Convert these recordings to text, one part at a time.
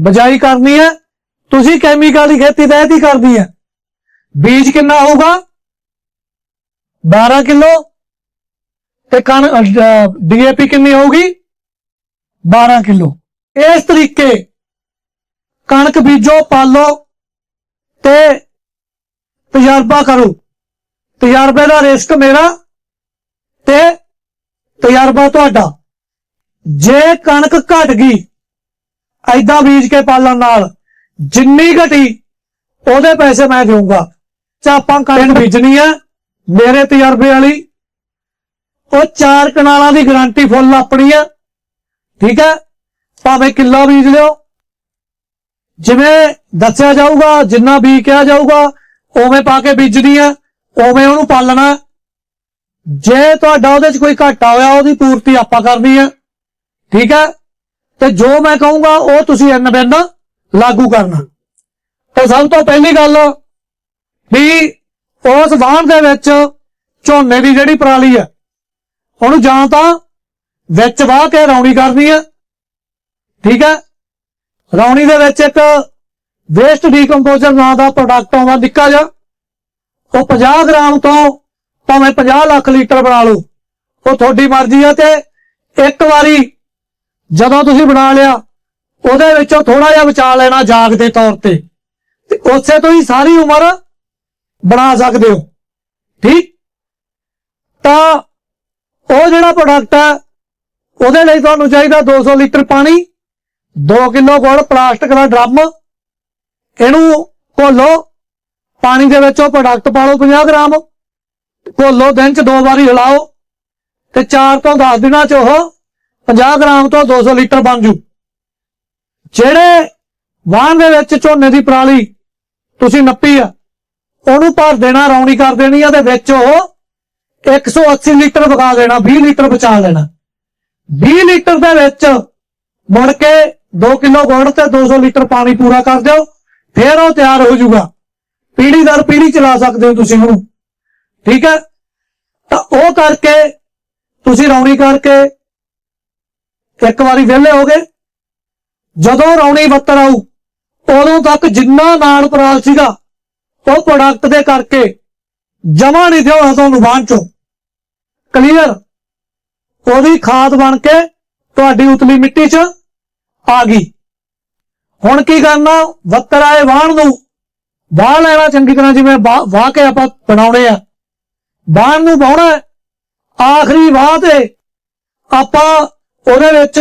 ਬਜਾਈ ਕਰਨੀ ਹੈ, ਤੁਸੀਂ ਕੈਮੀਕਲ ਦੀ ਖੇਤੀ ਤਹਿਤ ਹੀ ਕਰਦੀ ਹੈ। ਬੀਜ ਕਿੰਨਾ ਹੋਊਗਾ? 12 ਕਿਲੋ। ਤੇ ਕਣ ਡੀਏਪੀ ਕਿੰਨੀ ਹੋਊਗੀ? 12 ਕਿਲੋ। ਇਸ ਤਰੀਕੇ ਕਣਕ ਬੀਜੋ, ਪਾਲੋ ਤੇ ਤਜਰਬਾ ਕਰੋ। ਤਜਰਬੇ ਦਾ ਰਿਸਕ ਮੇਰਾ ਤੇ ਤਜਰਬਾ ਤੁਹਾਡਾ। ਜੇ ਕਣਕ ਘਟ ਗਈ ਐਦਾਂ ਬੀਜ ਕੇ ਪਾਲਣ ਨਾਲ ਜਿੰਨੀ ਘਟੀ, ਉਹਦੇ ਪੈਸੇ ਮੈਂ ਦੇਵਾਂਗਾ ਚਾ ਆਪਾਂ ਕਣਕ ਬੀਜਣੀ ਹੈ ਮੇਰੇ ਤਜਰਬੇ ਵਾਲੀ। ਉਹ ਚਾਰ ਕਨਾਲਾਂ ਦੀ ਗਾਰੰਟੀ ਫੁੱਲ ਆਪਣੀ ਹੈ ਠੀਕ ਹੈ ਭਾਵੇਂ ਕਿੱਲਾ ਬੀਜ ਲਿਓ। ਜਿਵੇਂ ਦੱਸਿਆ ਜਾਊਗਾ, ਜਿੰਨਾ ਬੀਜ ਕਿਹਾ ਜਾਊਗਾ, ਉਵੇਂ ਪਾ ਕੇ ਬੀਜਣੀ ਹੈ ਉਵੇਂ ਉਹਨੂੰ ਪਾਲਣਾ। ਜੇ ਤੁਹਾਡਾ ਉਹਦੇ 'ਚ ਕੋਈ ਘਾਟਾ ਹੋਇਆ, ਉਹਦੀ ਪੂਰਤੀ ਆਪਾਂ ਕਰਨੀ ਹੈ ਠੀਕ ਹੈ ਤੇ ਜੋ ਮੈਂ ਕਹੂੰਗਾ, ਉਹ ਤੁਸੀਂ ਇੰਨ ਲਾਗੂ ਕਰਨਾ। ਤੇ ਸਭ ਤੋਂ ਪਹਿਲੀ ਗੱਲ ਵੀ ਉਸ ਵਾਹਣ ਦੇ ਵਿੱਚ ਝੋਨੇ ਦੀ ਜਿਹੜੀ ਪਰਾਲੀ ਹੈ ਉਹਨੂੰ ਜਾਂ ਤਾਂ ਵਿੱਚ ਵਾਹ ਕੇ ਰੌਣੀ ਕਰਨੀ ਹੈ ਠੀਕ ਹੈ ਰੌਣੀ ਦੇ ਵਿੱਚ ਇੱਕ ਵੇਸਟ ਡੀਕੰਪੋਜ਼ਰ ਨਾਂ ਦਾ ਪ੍ਰੋਡਕਟ ਆਉਂਦਾ, ਨਿੱਕਾ ਜਿਹਾ। ਉਹ 50 ਗ੍ਰਾਮ ਤੋਂ ਭਾਵੇਂ 50 ਲੱਖ ਲੀਟਰ ਬਣਾ ਲਓ। ਉਹ ਤੁਹਾਡੀ ਮਰਜ਼ੀ ਹੈ ਤੇ ਇੱਕ ਵਾਰੀ ਜਦੋਂ ਤੁਸੀਂ ਬਣਾ ਲਿਆ, ਉਹਦੇ ਵਿੱਚੋਂ ਥੋੜਾ ਜਿਹਾ ਬਚਾ ਲੈਣਾ ਜਾਗ ਦੇ ਤੌਰ ਤੇ। ਤੇ ਉਸੇ ਤੋਂ ਹੀ ਸਾਰੀ ਉਮਰ ਬਣਾ ਸਕਦੇ ਹੋ। ਠੀਕ? ਤਾਂ ਉਹ ਜਿਹੜਾ ਪ੍ਰੋਡਕਟ ਹੈ, ਉਹਦੇ ਲਈ ਤੁਹਾਨੂੰ ਚਾਹੀਦਾ 200 ਲੀਟਰ ਪਾਣੀ 2 ਕਿਲੋ ਗੁੜ ਪਲਾਸਟਿਕ ਦਾ ਡਰਮ। ਇਹਨੂੰ ਘੋਲੋ, ਪਾਣੀ ਦੇ ਵਿੱਚ ਉਹ ਪ੍ਰੋਡਕਟ ਪਾ ਲਓ 50 ਗ੍ਰਾਮ। ਘੋਲੋ ਦਿਨ ਚ ਦੋ ਵਾਰੀ ਹਿਲਾਓ। ਤੇ 4 ਤੋਂ 10 ਦਿਨਾਂ ਚ ਉਹ 50 ਗ੍ਰਾਮ ਤੋਂ 200 ਲੀਟਰ ਬਣ ਜੂ। ਜਿਹੜੇ ਵਾਹਨ ਦੇ ਵਿੱਚ ਝੋਨੇ ਦੀ ਪਰਾਲੀ ਤੁਸੀਂ ਨੱਪੀ ਆ, ਉਹਨੂੰ ਭਰ ਦੇਣਾ, ਰੌਣੀ ਕਰ ਦੇਣੀ ਆ, ਤੇ ਵਿੱਚ ਉਹ 180 ਲੀਟਰ ਵਗਾ ਦੇਣਾ 20 ਲੀਟਰ ਬਚਾ ਲੈਣਾ 20 ਲੀਟਰ ਦੇ ਵਿੱਚ ਮੁੜ ਕੇ 2 ਕਿਲੋ ਗੁੜ ਤੇ 200 ਲੀਟਰ ਪਾਣੀ ਪੂਰਾ ਕਰ ਦਿਓ, ਫਿਰ ਉਹ ਤਿਆਰ ਹੋ ਜਾਊਗਾ ਪੀੜੀ ਦਰ ਪੀੜੀ ਚਲਾ ਸਕਦੇ ਹੋ ਤੁਸੀਂ ਉਹਨੂੰ। ਠੀਕ ਹੈ? ਤਾਂ ਉਹ ਕਰਕੇ ਤੁਸੀਂ ਰੌਣੀ ਕਰਕੇ ਇੱਕ ਵਾਰੀ ਵਿਹਲੇ ਹੋ ਗਏ। ਜਦੋਂ ਰੌਣੀ ਬੱਤਰ ਆਊ, ਉਦੋਂ ਤੱਕ ਜਿੰਨਾ ਨਾਲ ਪਰਾਲ ਸੀਗਾ, ਉਹ ਪ੍ਰੋਡਕਟ ਦੇ ਕਰਕੇ ਜਮਾ ਨਹੀਂ ਦਿਓ ਤੁਹਾਨੂੰ ਬਾਣ ਚੋਂ। ਕਲੀਅਰ ਉਹਦੀ ਖਾਦ ਬਣ ਕੇ ਤੁਹਾਡੀ ਉਤਲੀ ਮਿੱਟੀ 'ਚ ਆ ਗਈ। ਹੁਣ ਕੀ ਕਰਨਾ? ਬੱਤਰ ਆਏ ਵਾਹਣ ਨੂੰ। ਵਾਹ ਲੈਣਾ ਚੰਗੀ ਤਰ੍ਹਾਂ ਜਿਵੇਂ ਵਾਹ ਵਾਹ ਕੇ ਆਪਾਂ ਬਣਾਉਣੇ ਆ। ਬਾਣ ਨੂੰ ਵਾਹੁਣਾ ਆਖਰੀ ਵਾਹ ਤੇ ਆਪਾਂ ਉਹਦੇ ਵਿੱਚ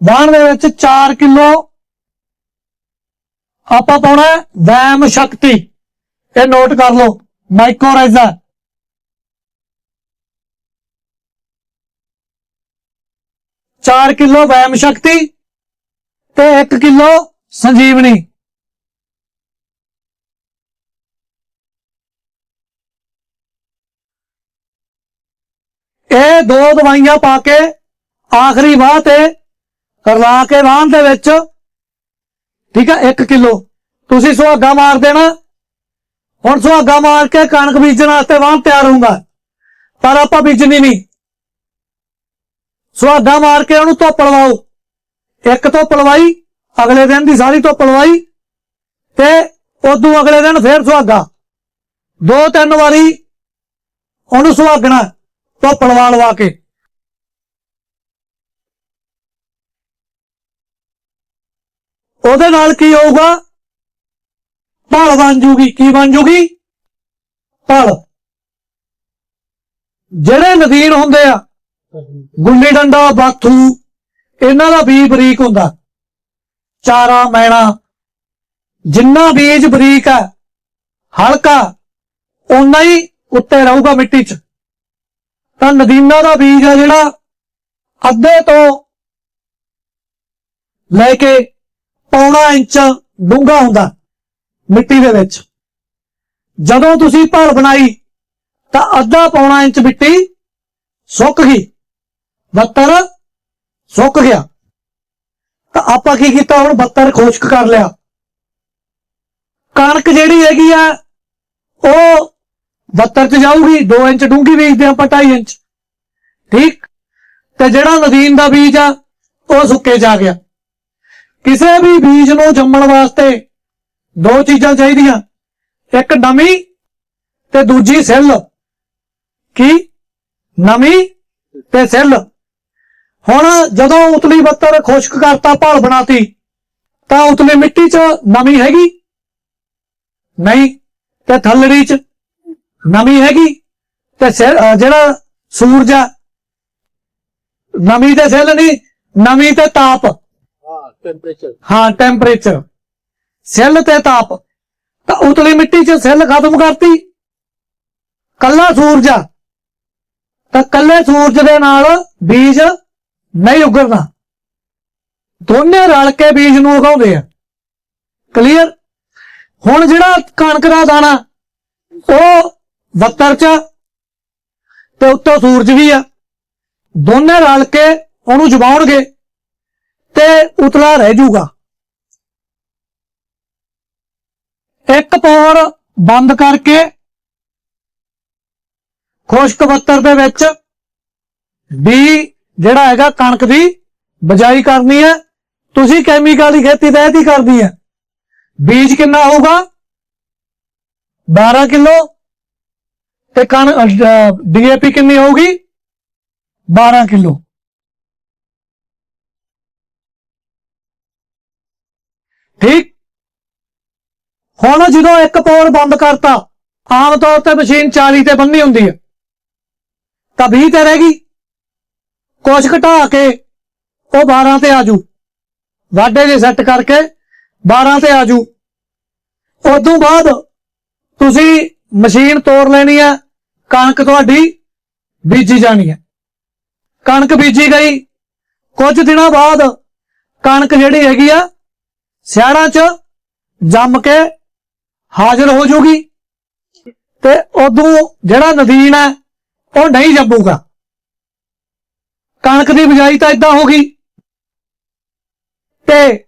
ਬਾਣ ਦੇ ਵਿੱਚ 4 ਕਿਲੋ ਆਪਾਂ ਪਾਉਣਾ ਵੈਮ ਸ਼ਕਤੀ। ਇਹ ਨੋਟ ਕਰ ਲਓ ਮਾਈਕੋਰਾਈਜ਼ਾ ਚਾਰ ਕਿਲੋ ਵੈਮ ਸ਼ਕਤੀ ਤੇ 1 ਕਿਲੋ ਸੰਜੀਵਨੀ। ਇਹ ਦੋ ਦਵਾਈਆਂ ਪਾ ਕੇ ਆਖਰੀ ਵਾਹ ਤੇ ਰਲਾ ਕੇ ਵਾਹਨ ਦੇ ਵਿੱਚ, ਠੀਕ ਹੈ 1 ਕਿਲੋ। ਤੁਸੀਂ ਸੁਹਾਗਾ ਮਾਰ ਦੇਣਾ। ਹੁਣ ਸੁਹਾਗਾ ਮਾਰ ਕੇ ਕਣਕ ਬੀਜਣ ਵਾਸਤੇ ਵਾਹਨ ਤਿਆਰ ਹੁੰਦਾ ਪਰ ਆਪਾਂ ਬੀਜਣੀ ਨਹੀਂ। ਸੁਹਾਗਾ ਮਾਰ ਕੇ ਉਹਨੂੰ ਧੁੱਪ ਲਵਾਓ। ਇੱਕ ਧੁੱਪ ਲਵਾਈ, ਅਗਲੇ ਦਿਨ ਦੀ ਸਾਰੀ ਧੁੱਪ ਲਵਾਈ ਤੇ ਉਦੋਂ ਅਗਲੇ ਦਿਨ ਫੇਰ ਸੁਹਾਗਾ। ਦੋ ਤਿੰਨ ਵਾਰੀ ਉਹਨੂੰ ਸੁਹਾਗਣਾ, ਧੁੱਪ ਲਵਾ ਲਵਾ ਕੇ। ਉਹਦੇ ਨਾਲ ਕੀ ਹੋਊਗਾ? ਭਲ ਬਣ ਜੂਗੀ। ਕੀ ਬਣ ਜੂਗੀ? ਭਲ। ਜਿਹੜੇ ਨਦੀਨ ਹੁੰਦੇ ਆ, ਗੁੱਲੀ ਡੰਡਾ, ਬਾਥੂ, ਇਹਨਾਂ ਦਾ ਬੀਜ ਬਰੀਕ ਹੁੰਦਾ। ਚਾਰਾ, ਮੈਣਾ, ਜਿੰਨਾ ਬੀਜ ਬਰੀਕ ਹੈ, ਹਲਕਾ, ਓਨਾ ਹੀ ਉੱਤੇ ਰਹੂਗਾ ਮਿੱਟੀ 'ਚ। ਤਾਂ ਨਦੀਨਾ ਦਾ ਬੀਜ ਹੈ ਜਿਹੜਾ ਅੱਧੇ ਤੋਂ ਲੈ ਕੇ ਪੌਣਾ ਇੰਚ ਡੂੰਘਾ ਹੁੰਦਾ ਮਿੱਟੀ ਦੇ ਵਿੱਚ। ਜਦੋਂ ਤੁਸੀਂ ਭਲ ਬਣਾਈ, ਤਾਂ ਅੱਧਾ ਪੌਣਾ ਇੰਚ ਮਿੱਟੀ ਸੁੱਕ ਗਈ, ਬੱਤਰ ਸੁੱਕ ਗਿਆ। ਤਾਂ ਆਪਾਂ ਕੀ ਕੀਤਾ, ਹੁਣ ਬੱਤਰ ਖੁਸ਼ਕ ਕਰ ਲਿਆ। ਕਣਕ ਜਿਹੜੀ ਹੈਗੀ ਆ, ਉਹ ਬੱਤਰ ਚ ਜਾਊਗੀ 2 ਇੰਚ ਡੂੰਘੀ ਬੀਜਦੇ ਆਪਾਂ 2.5 ਇੰਚ। ਠੀਕ? ਤੇ ਜਿਹੜਾ ਨਦੀਨ ਦਾ ਬੀਜ ਆ, ਉਹ ਸੁੱਕੇ ਜਾ ਗਿਆ। ਕਿਸੇ ਵੀ ਬੀਜ ਨੂੰ ਜੰਮਣ ਵਾਸਤੇ ਦੋ ਚੀਜ਼ਾਂ ਚਾਹੀਦੀਆਂ। ਇੱਕ ਨਮੀ ਤੇ ਦੂਜੀ ਸਿੱਲ। ਕੀ? ਨਮੀ ਤੇ ਸਿੱਲ। ਹੁਣ ਜਦੋਂ ਉਤਲੀ ਬੱਤਰ ਖੁਸ਼ਕ ਕਰਤਾ, ਭਾਲ ਬਣਾਤੀ, ਤਾਂ ਉਤਲੀ ਮਿੱਟੀ 'ਚ ਨਮੀ ਹੈਗੀ? ਨਹੀਂ, ਤੇ ਥੱਲੜੀ 'ਚ ਨਮੀ ਹੈਗੀ? ਤੇ ਸਿਰ- ਜਿਹੜਾ ਸੂਰਜ ਆ, ਨਮੀ ਤੇ ਸਿੱਲ ਨਹੀਂ, ਨਮੀ ਤੇ ਤਾਪ। ਟੈਂਪਰੇਚਰ ਹਾਂ ਟੈਂਪਰੇਚਰ ਸੈੱਲ ਤੇ ਤਾਪ। ਤਾਂ ਉਤਲੀ ਮਿੱਟੀ 'ਚ ਸੈੱਲ ਖਤਮ ਕਰਤੀ। ਕੱਲਾ ਸੂਰਜ। ਆ ਤਾਂ ਕੱਲੇ ਸੂਰਜ ਦੇ ਨਾਲ ਬੀਜ ਨਹੀਂ ਉਗਰਨਾ ਦੋਨੇ ਰਲ ਕੇ ਬੀਜ ਨੂੰ ਉਗਾਉਂਦੇ ਆ। ਕਲੀਅਰ ਹੁਣ ਜਿਹੜਾ ਕਣਕ ਦਾ ਦਾਣਾ, ਉਹ ਵੱਤਰ 'ਚ ਤੇ ਉੱਤੋਂ ਸੂਰਜ ਵੀ ਆ। ਦੋਨੇ ਰਲ ਕੇ ਉਹਨੂੰ ਜਵਾਉਣਗੇ ਤੇ ਉਤਲਾ ਰਹਿ ਜਾਊਗਾ। ਇੱਕ ਪੌਰ ਬੰਦ ਕਰਕੇ ਖੁਸ਼ਕ ਬੱਤਰ ਦੇ ਵਿੱਚ ਵੀ ਜਿਹੜਾ ਹੈਗਾ ਕਣਕ ਦੀ ਬਜਾਈ ਕਰਨੀ ਹੈ। ਤੁਸੀਂ ਕੈਮੀਕਲ ਦੀ ਖੇਤੀ ਤਾਂ ਇਹਦੀ ਕਰਦੀ ਹੈ। ਬੀਜ ਕਿੰਨਾ ਹੋਊਗਾ? 12 ਕਿਲੋ। ਤੇ ਕਣ ਡੀਏਪੀ ਕਿੰਨੀ ਹੋਊਗੀ? 12 ਕਿਲੋ। ਠੀਕ? ਹੁਣ ਜਦੋਂ ਇੱਕ ਪੌਰ ਬੰਦ ਕਰਤਾ, ਆਮ ਤੌਰ ਤੇ ਮਸ਼ੀਨ 40 ਤੇ ਬੰਨੀ ਹੁੰਦੀ ਹੈ ਤਾਂ 20 ਤੇ ਰਹਿ ਗਈ। ਕੁਛ ਘਟਾ ਕੇ ਉਹ 12 ਤੇ ਆਜੂ ਵਾਢੇ ਦੇ ਸੈੱਟ ਕਰਕੇ 12 ਤੇ ਆਜੂ ਉਦੋਂ ਬਾਅਦ ਤੁਸੀਂ ਮਸ਼ੀਨ ਤੋੜ ਲੈਣੀ ਹੈ ਕਣਕ ਤੁਹਾਡੀ ਬੀਜੀ ਜਾਣੀ ਹੈ ਕਣਕ ਬੀਜੀ ਗਈ। ਕੁਝ ਦਿਨਾਂ ਬਾਅਦ ਕਣਕ ਜਿਹੜੀ ਹੈਗੀ ਆ ਸਿਆੜਾਂ 'ਚ ਜੰਮ ਕੇ ਹਾਜ਼ਰ ਹੋ ਜੂਗੀ ਤੇ ਉਦੋਂ ਜਿਹੜਾ ਨਦੀਨ ਹੈ, ਉਹ ਨਹੀਂ ਜੰਮੂਗਾ। ਕਣਕ ਦੀ ਬਿਜਾਈ ਤਾਂ ਇਦਾਂ ਹੋ ਗਈ। ਤੇ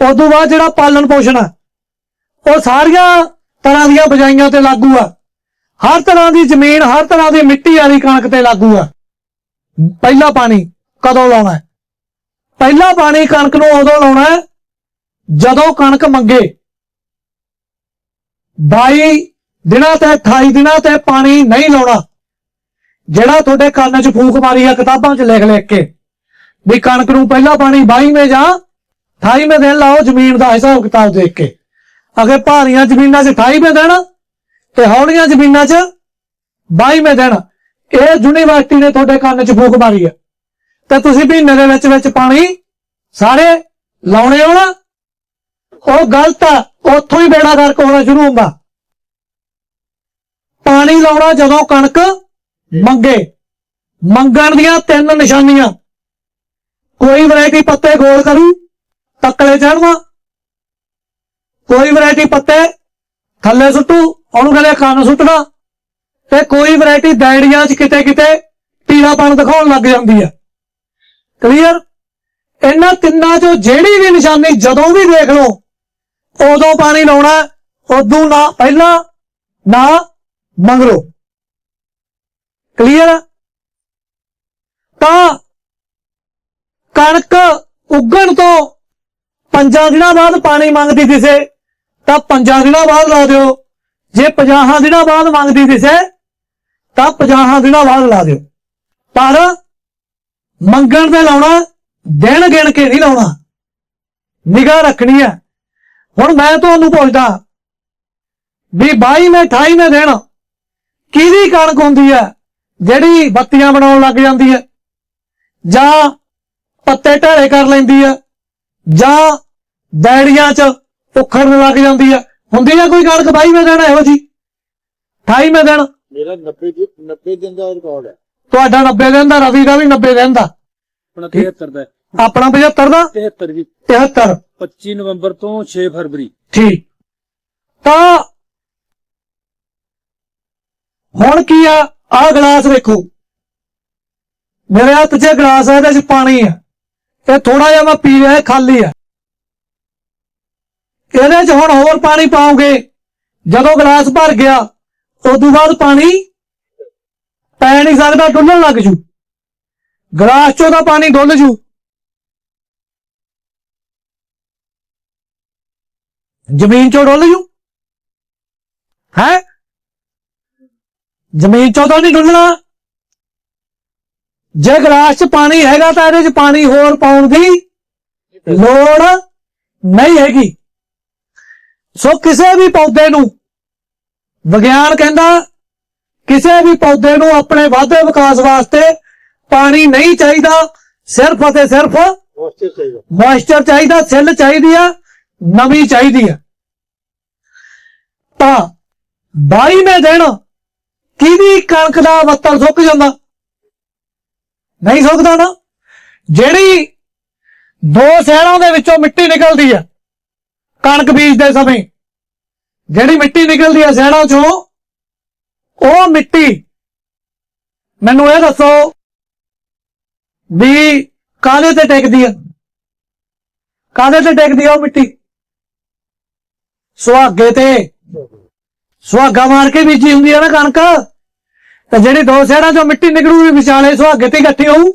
ਉਦੋਂ ਬਾਅਦ ਜਿਹੜਾ ਪਾਲਣ ਪੋਸ਼ਣ ਹੈ, ਉਹ ਸਾਰੀਆਂ ਤਰ੍ਹਾਂ ਦੀਆਂ ਬਿਜਾਈਆਂ ਤੇ ਲਾਗੂ ਆ। ਹਰ ਤਰ੍ਹਾਂ ਦੀ ਜ਼ਮੀਨ, ਹਰ ਤਰ੍ਹਾਂ ਦੀ ਮਿੱਟੀ ਵਾਲੀ ਕਣਕ ਤੇ ਲਾਗੂ ਆ। ਪਹਿਲਾ ਪਾਣੀ ਕਦੋਂ ਲਾਉਣਾ ਪਹਿਲਾ ਪਾਣੀ ਕਣਕ ਨੂੰ ਉਦੋਂ ਲਾਉਣਾ ਜਦੋਂ ਕਣਕ ਮੰਗੇ। 22 ਦਿਨਾਂ ਤੇ 28 ਦਿਨਾਂ ਤੇ ਪਾਣੀ ਨਹੀਂ ਲਾਉਣਾ। ਜਿਹੜਾ ਤੁਹਾਡੇ ਕੰਨ 'ਚ ਫੂਕ ਮਾਰੀ ਆ ਕਿਤਾਬਾਂ 'ਚ ਲਿਖ ਲਿਖ ਕੇ। ਵੀ ਕਣਕ ਨੂੰ ਪਹਿਲਾ ਪਾਣੀ 22ਵੇਂ ਜਾਂ 28ਵੇਂ ਦਿਨ ਲਾਓ, ਜ਼ਮੀਨ ਦਾ ਹਿਸਾਬ ਕਿਤਾਬ ਦੇਖ ਕੇ। ਅਗੇ ਭਾਰੀਆਂ ਜ਼ਮੀਨਾਂ 'ਚ 28ਵੇਂ ਦਿਨ ਤੇ ਹੌਲੀਆਂ ਜ਼ਮੀਨਾਂ 'ਚ 22ਵੇਂ ਦਿਨ, ਇਹ ਯੂਨੀਵਰਸਿਟੀ ਨੇ ਤੁਹਾਡੇ ਕੰਨ 'ਚ ਫੂਕ ਮਾਰੀ ਆ। ਤੇ ਤੁਸੀਂ ਮਹੀਨੇ ਦੇ ਵਿੱਚ ਵਿੱਚ ਪਾਣੀ ਸਾਰੇ ਲਾਉਣੇ ਹੋ ਨਾ? ਉਹ ਗਲਤ ਆ, ਉੱਥੋਂ ਹੀ ਬੇੜਾ ਗਰਕ ਹੋਣਾ ਸ਼ੁਰੂ ਹੁੰਦਾ। ਪਾਣੀ ਲਾਉਣਾ ਜਦੋਂ ਕਣਕ ਮੰਗੇ, ਮੰਗਣ ਦੀਆਂ ਤਿੰਨ ਨਿਸ਼ਾਨੀਆਂ। ਕੋਈ ਵੈਰਾਈਟੀ ਪੱਤੇ ਗੋਲ ਕਰੂ, ਤੱਕਲੇ ਚੜਨਾ ਕੋਈ ਵੈਰਾਈਟੀ ਪੱਤੇ ਥੱਲੇ ਸੁੱਟੂ, ਉਹਨੂੰ ਕਹਿੰਦੇ ਕੰਨ ਸੁੱਟਣਾ। ਤੇ ਕੋਈ ਵੈਰਾਈਟੀ ਦਾਇੜੀਆਂ 'ਚ ਕਿਤੇ ਕਿਤੇ ਪੀਲਾਪਣ ਦਿਖਾਉਣ ਲੱਗ ਜਾਂਦੀ ਹੈ ਕਲੀਅਰ ਇਹਨਾਂ ਤਿੰਨਾਂ 'ਚੋਂ ਜਿਹੜੀ ਵੀ ਨਿਸ਼ਾਨੀ ਜਦੋਂ ਵੀ ਦੇਖ ਲਓ, ਉਦੋਂ ਪਾਣੀ ਲਾਉਣਾ, ਉਦੋਂ ਨਾ ਪਹਿਲਾਂ, ਨਾ ਮੰਗਰੋ। ਕਲੀਅਰ ਤਾਂ ਕਣਕ ਉੱਗਣ ਤੋਂ ਪੰਜਾਂ ਦਿਨਾਂ ਬਾਅਦ ਪਾਣੀ ਮੰਗਦੀ ਦਿਸੇ ਤਾਂ ਪੰਜਾਂ ਦਿਨਾਂ ਬਾਅਦ ਲਾ ਦਿਓ। ਜੇ 50 ਦਿਨਾਂ ਬਾਅਦ ਮੰਗਦੀ ਦਿਸੇ ਤਾਂ 50 ਦਿਨਾਂ ਬਾਅਦ ਲਾ ਦਿਓ। ਪਰ ਮੰਗਣ ਤੇ ਲਾਉਣਾ ਦਿਨ ਗਿਣ ਕੇ ਨਹੀਂ ਲਾਉਣਾ। ਨਿਗਾਹ ਰੱਖਣੀ ਹੈ। ਹੁਣ ਮੈਂ ਤੁਹਾਨੂੰ ਪੁੱਛਦਾ ਵੀ 22ਵੇਂ 28ਵੇਂ ਦਿਨ ਕਿਹਦੀ ਕਣਕ ਹੁੰਦੀ ਹੈ, ਜਿਹੜੀ ਬੱਤੀਆਂ ਬਣਾਉਣ ਲੱਗ ਜਾਂਦੀ ਹੈ? ਜਾਂ ਪੱਤੇ ਢਾਲੇ ਕਰ ਲੈਂਦੀ ਹੈ? ਜਾਂ ਡੈੜੀਆਂ 'ਚ ਉਖੜਨ ਲੱਗ ਜਾਂਦੀ ਹੈ? ਹੁੰਦੀ ਹੈ ਕੋਈ ਕਣਕ? 22ਵੇਂ ਦਿਨ ਇਹੋ ਜੀ 28ਵੇਂ ਦਿਨ ਮੇਰਾ 90 90 ਦਿਨ ਦਾ ਰਿਕਾਰਡ ਹੈ। ਤੁਹਾਡਾ 90 ਦਿਨ ਦਾ ਰਵੀ ਦਾ ਵੀ 90 ਦਿਨ ਦਾ ਆਪਣਾ 73 ਦਾ। ਹੈ। ਆਪਣਾ 75 ਦਾ? 73 ਜੀ। 73 25 ਨਵੰਬਰ ਤੋਂ 6 ਫਰਵਰੀ। ਠੀਕ। ਤਾਂ ਹੁਣ ਕੀ ਆ? ਆਹ ਗਲਾਸ ਵੇਖੋ। ਮੇਰੇ ਹੱਥ 'ਚ ਗਲਾਸ ਹੈ ਇਹਦੇ 'ਚ ਪਾਣੀ ਹੈ ਇਹ ਥੋੜਾ ਜਿਹਾ ਮੈਂ ਪੀ ਰਿਹਾ ਇਹ ਖਾਲੀ ਹੈ ਇਹਦੇ 'ਚ ਹੁਣ ਹੋਰ ਪਾਣੀ ਪਾਉਂਗੇ ਜਦੋਂ ਗਲਾਸ ਭਰ ਗਿਆ ਉਦੋਂ ਬਾਅਦ ਪਾਣੀ ਪੈ ਨਹੀਂ ਸਕਦਾ, ਡੁੱਲਣ ਲੱਗ ਜੂ। ਗਲਾਸ ਚੋਂ ਦਾ ਪਾਣੀ ਡੁੱਲ ਜੂ। ਜ਼ਮੀਨ ਚੋਂ ਡੁੱਲ ਜੂ। ਹੈ? ਜ਼ਮੀਨ ਚੋਂ ਤਾਂ ਨਹੀਂ ਡੁੱਲਣਾ। ਜੇ ਗਲਾਸ 'ਚ ਪਾਣੀ ਹੈਗਾ ਤਾਂ ਇਹਦੇ 'ਚ ਪਾਣੀ ਹੋਰ ਪਾਉਣ ਦੀ ਲੋੜ ਨਹੀਂ ਹੈਗੀ। ਸੋ ਕਿਸੇ ਵੀ ਪੌਦੇ ਨੂੰ ਵਿਗਿਆਨ ਕਹਿੰਦਾ ਕਿਸੇ ਵੀ ਪੌਦੇ ਨੂੰ ਆਪਣੇ ਵਾਧੇ ਵਿਕਾਸ ਵਾਸਤੇ ਪਾਣੀ ਨਹੀਂ ਚਾਹੀਦਾ ਸਿਰਫ ਅਤੇ ਸਿਰਫ ਮੋਇਸਚਰ ਚਾਹੀਦਾ। ਮੋਇਸਚਰ ਚਾਹੀਦਾ ਸਿੱਲ ਚਾਹੀਦੀ ਆ ਨਮੀ ਚਾਹੀਦੀ ਆ। ਤਾਂ 22ਵੇਂ ਦਿਨ ਕਿਹਦੀ ਕਣਕ ਦਾ ਵੱਤਰ ਸੁੱਕ ਜਾਂਦਾ? ਨਹੀਂ ਸੁੱਕਦਾ ਨਾ। ਜਿਹੜੀ ਦੋ ਸਹਿਰਾਂ ਦੇ ਵਿੱਚੋਂ ਮਿੱਟੀ ਨਿਕਲਦੀ ਆ ਕਣਕ ਬੀਜਦੇ ਸਮੇਂ ਜਿਹੜੀ ਮਿੱਟੀ ਨਿਕਲਦੀ ਆ ਸਹਿਰਾਂ ਚੋਂ ਉਹ ਮਿੱਟੀ, ਮੈਨੂੰ ਇਹ ਦੱਸੋ ਵੀ ਕਾਹਦੇ ਤੇ ਟਿਕਦੀ ਆ? ਕਾਹਦੇ ਤੇ ਟਿਕਦੀ ਆ ਉਹ ਮਿੱਟੀ? ਸੁਹਾਗੇ ਤੇ। ਸੁਹਾਗਾ ਮਾਰ ਕੇ ਬੀਜੀ ਹੁੰਦੀ ਆ ਨਾ ਕਣਕ। ਤੇ ਜਿਹੜੀ ਦੋ ਸਹਿਰਾਂ ਚੋਂ ਮਿੱਟੀ ਨਿਕਲੂਗੀ, ਵਿਚਾਲੇ ਸੁਹਾਗੇ ਤੇ ਹੀ ਇਕੱਠੀ ਹੋਊ।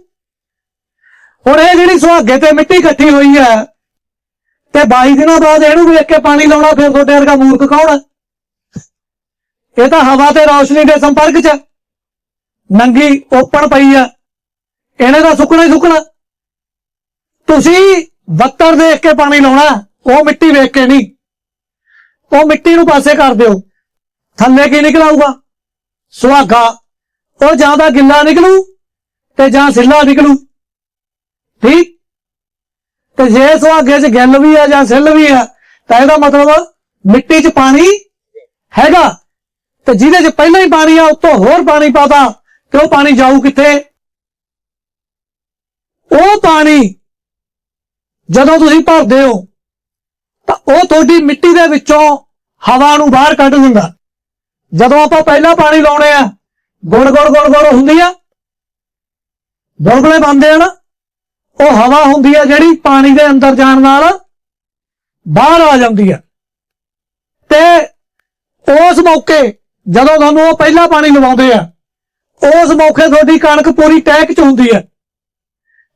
ਹੁਣ ਇਹ ਜਿਹੜੀ ਸੁਹਾਗੇ ਤੇ ਮਿੱਟੀ ਇਕੱਠੀ ਹੋਈ ਹੈ, ਤੇ 22 ਦਿਨਾਂ ਬਾਅਦ ਇਹਨੂੰ ਵੇਖ ਕੇ ਪਾਣੀ ਲਾਉਣਾ, ਫਿਰ ਤੁਹਾਡੇ ਵਰਗਾ ਮੂਰਖ ਕੌਣ ਹੈ ਇਹ ਤਾਂ ਹਵਾ ਤੇ ਰੌਸ਼ਨੀ ਦੇ ਸੰਪਰਕ 'ਚ ਨੰਗੀ ਓਪਨ ਪਈ ਆ। ਇਹਨੇ ਤਾਂ ਸੁੱਕਣਾ ਹੀ ਸੁੱਕਣਾ। ਤੁਸੀਂ ਬੱਤਰ ਦੇਖ ਕੇ ਪਾਣੀ ਲਾਉਣਾ, ਉਹ ਮਿੱਟੀ ਵੇਖ ਕੇ ਨਹੀਂ। ਉਹ ਮਿੱਟੀ ਨੂੰ ਪਾਸੇ ਕਰ ਦਿਓ। ਥੱਲੇ ਕੀ ਨਿਕਲ ਆਊਗਾ ਸੁਹਾਗਾ। ਉਹ ਜਾਂ ਤਾਂ ਗਿੱਲਾ ਨਿਕਲੂ ਤੇ ਜਾਂ ਸਿੱਲਾ ਨਿਕਲੂ। ਠੀਕ? ਤੇ ਜੇ ਸੁਹਾਗੇ 'ਚ ਗਿੱਲ ਵੀ ਆ ਜਾਂ ਸਿੱਲ ਵੀ ਆ, ਤਾਂ ਇਹਦਾ ਮਤਲਬ ਮਿੱਟੀ 'ਚ ਪਾਣੀ ਹੈਗਾ। ਤੇ ਜਿਹਦੇ 'ਚ ਪਹਿਲਾਂ ਹੀ ਪਾਣੀ ਆ, ਉੱਤੋਂ ਹੋਰ ਪਾਣੀ ਪਾਤਾ। ਤੇ ਉਹ ਪਾਣੀ ਜਾਊ ਕਿੱਥੇ? ਉਹ ਪਾਣੀ ਜਦੋਂ ਤੁਸੀਂ ਭਰਦੇ ਹੋ, ਤਾਂ ਉਹ ਤੁਹਾਡੀ ਮਿੱਟੀ ਦੇ ਵਿੱਚੋਂ ਹਵਾ ਨੂੰ ਬਾਹਰ ਕੱਢ ਦਿੰਦਾ। ਜਦੋਂ ਆਪਾਂ ਪਹਿਲਾਂ ਪਾਣੀ ਲਾਉਣੇ ਆ, ਗੁੜ ਗੁੜ ਗੁੜ ਗੁੜ ਹੁੰਦੀ ਆ। ਗੁਲਗੁਲੇ ਬੰਦੇ ਆ ਨਾ। ਉਹ ਹਵਾ ਹੁੰਦੀ ਆ ਜਿਹੜੀ ਪਾਣੀ ਦੇ ਅੰਦਰ ਜਾਣ ਨਾਲ ਬਾਹਰ ਆ ਜਾਂਦੀ ਆ। ਤੇ ਉਸ ਮੌਕੇ ਜਦੋਂ ਤੁਹਾਨੂੰ ਉਹ ਪਹਿਲਾ ਪਾਣੀ ਲਵਾਉਂਦੇ ਆ, ਉਸ ਮੌਕੇ ਤੁਹਾਡੀ ਕਣਕ ਪੂਰੀ ਟਹਿਕ ਚ ਹੁੰਦੀ ਹੈ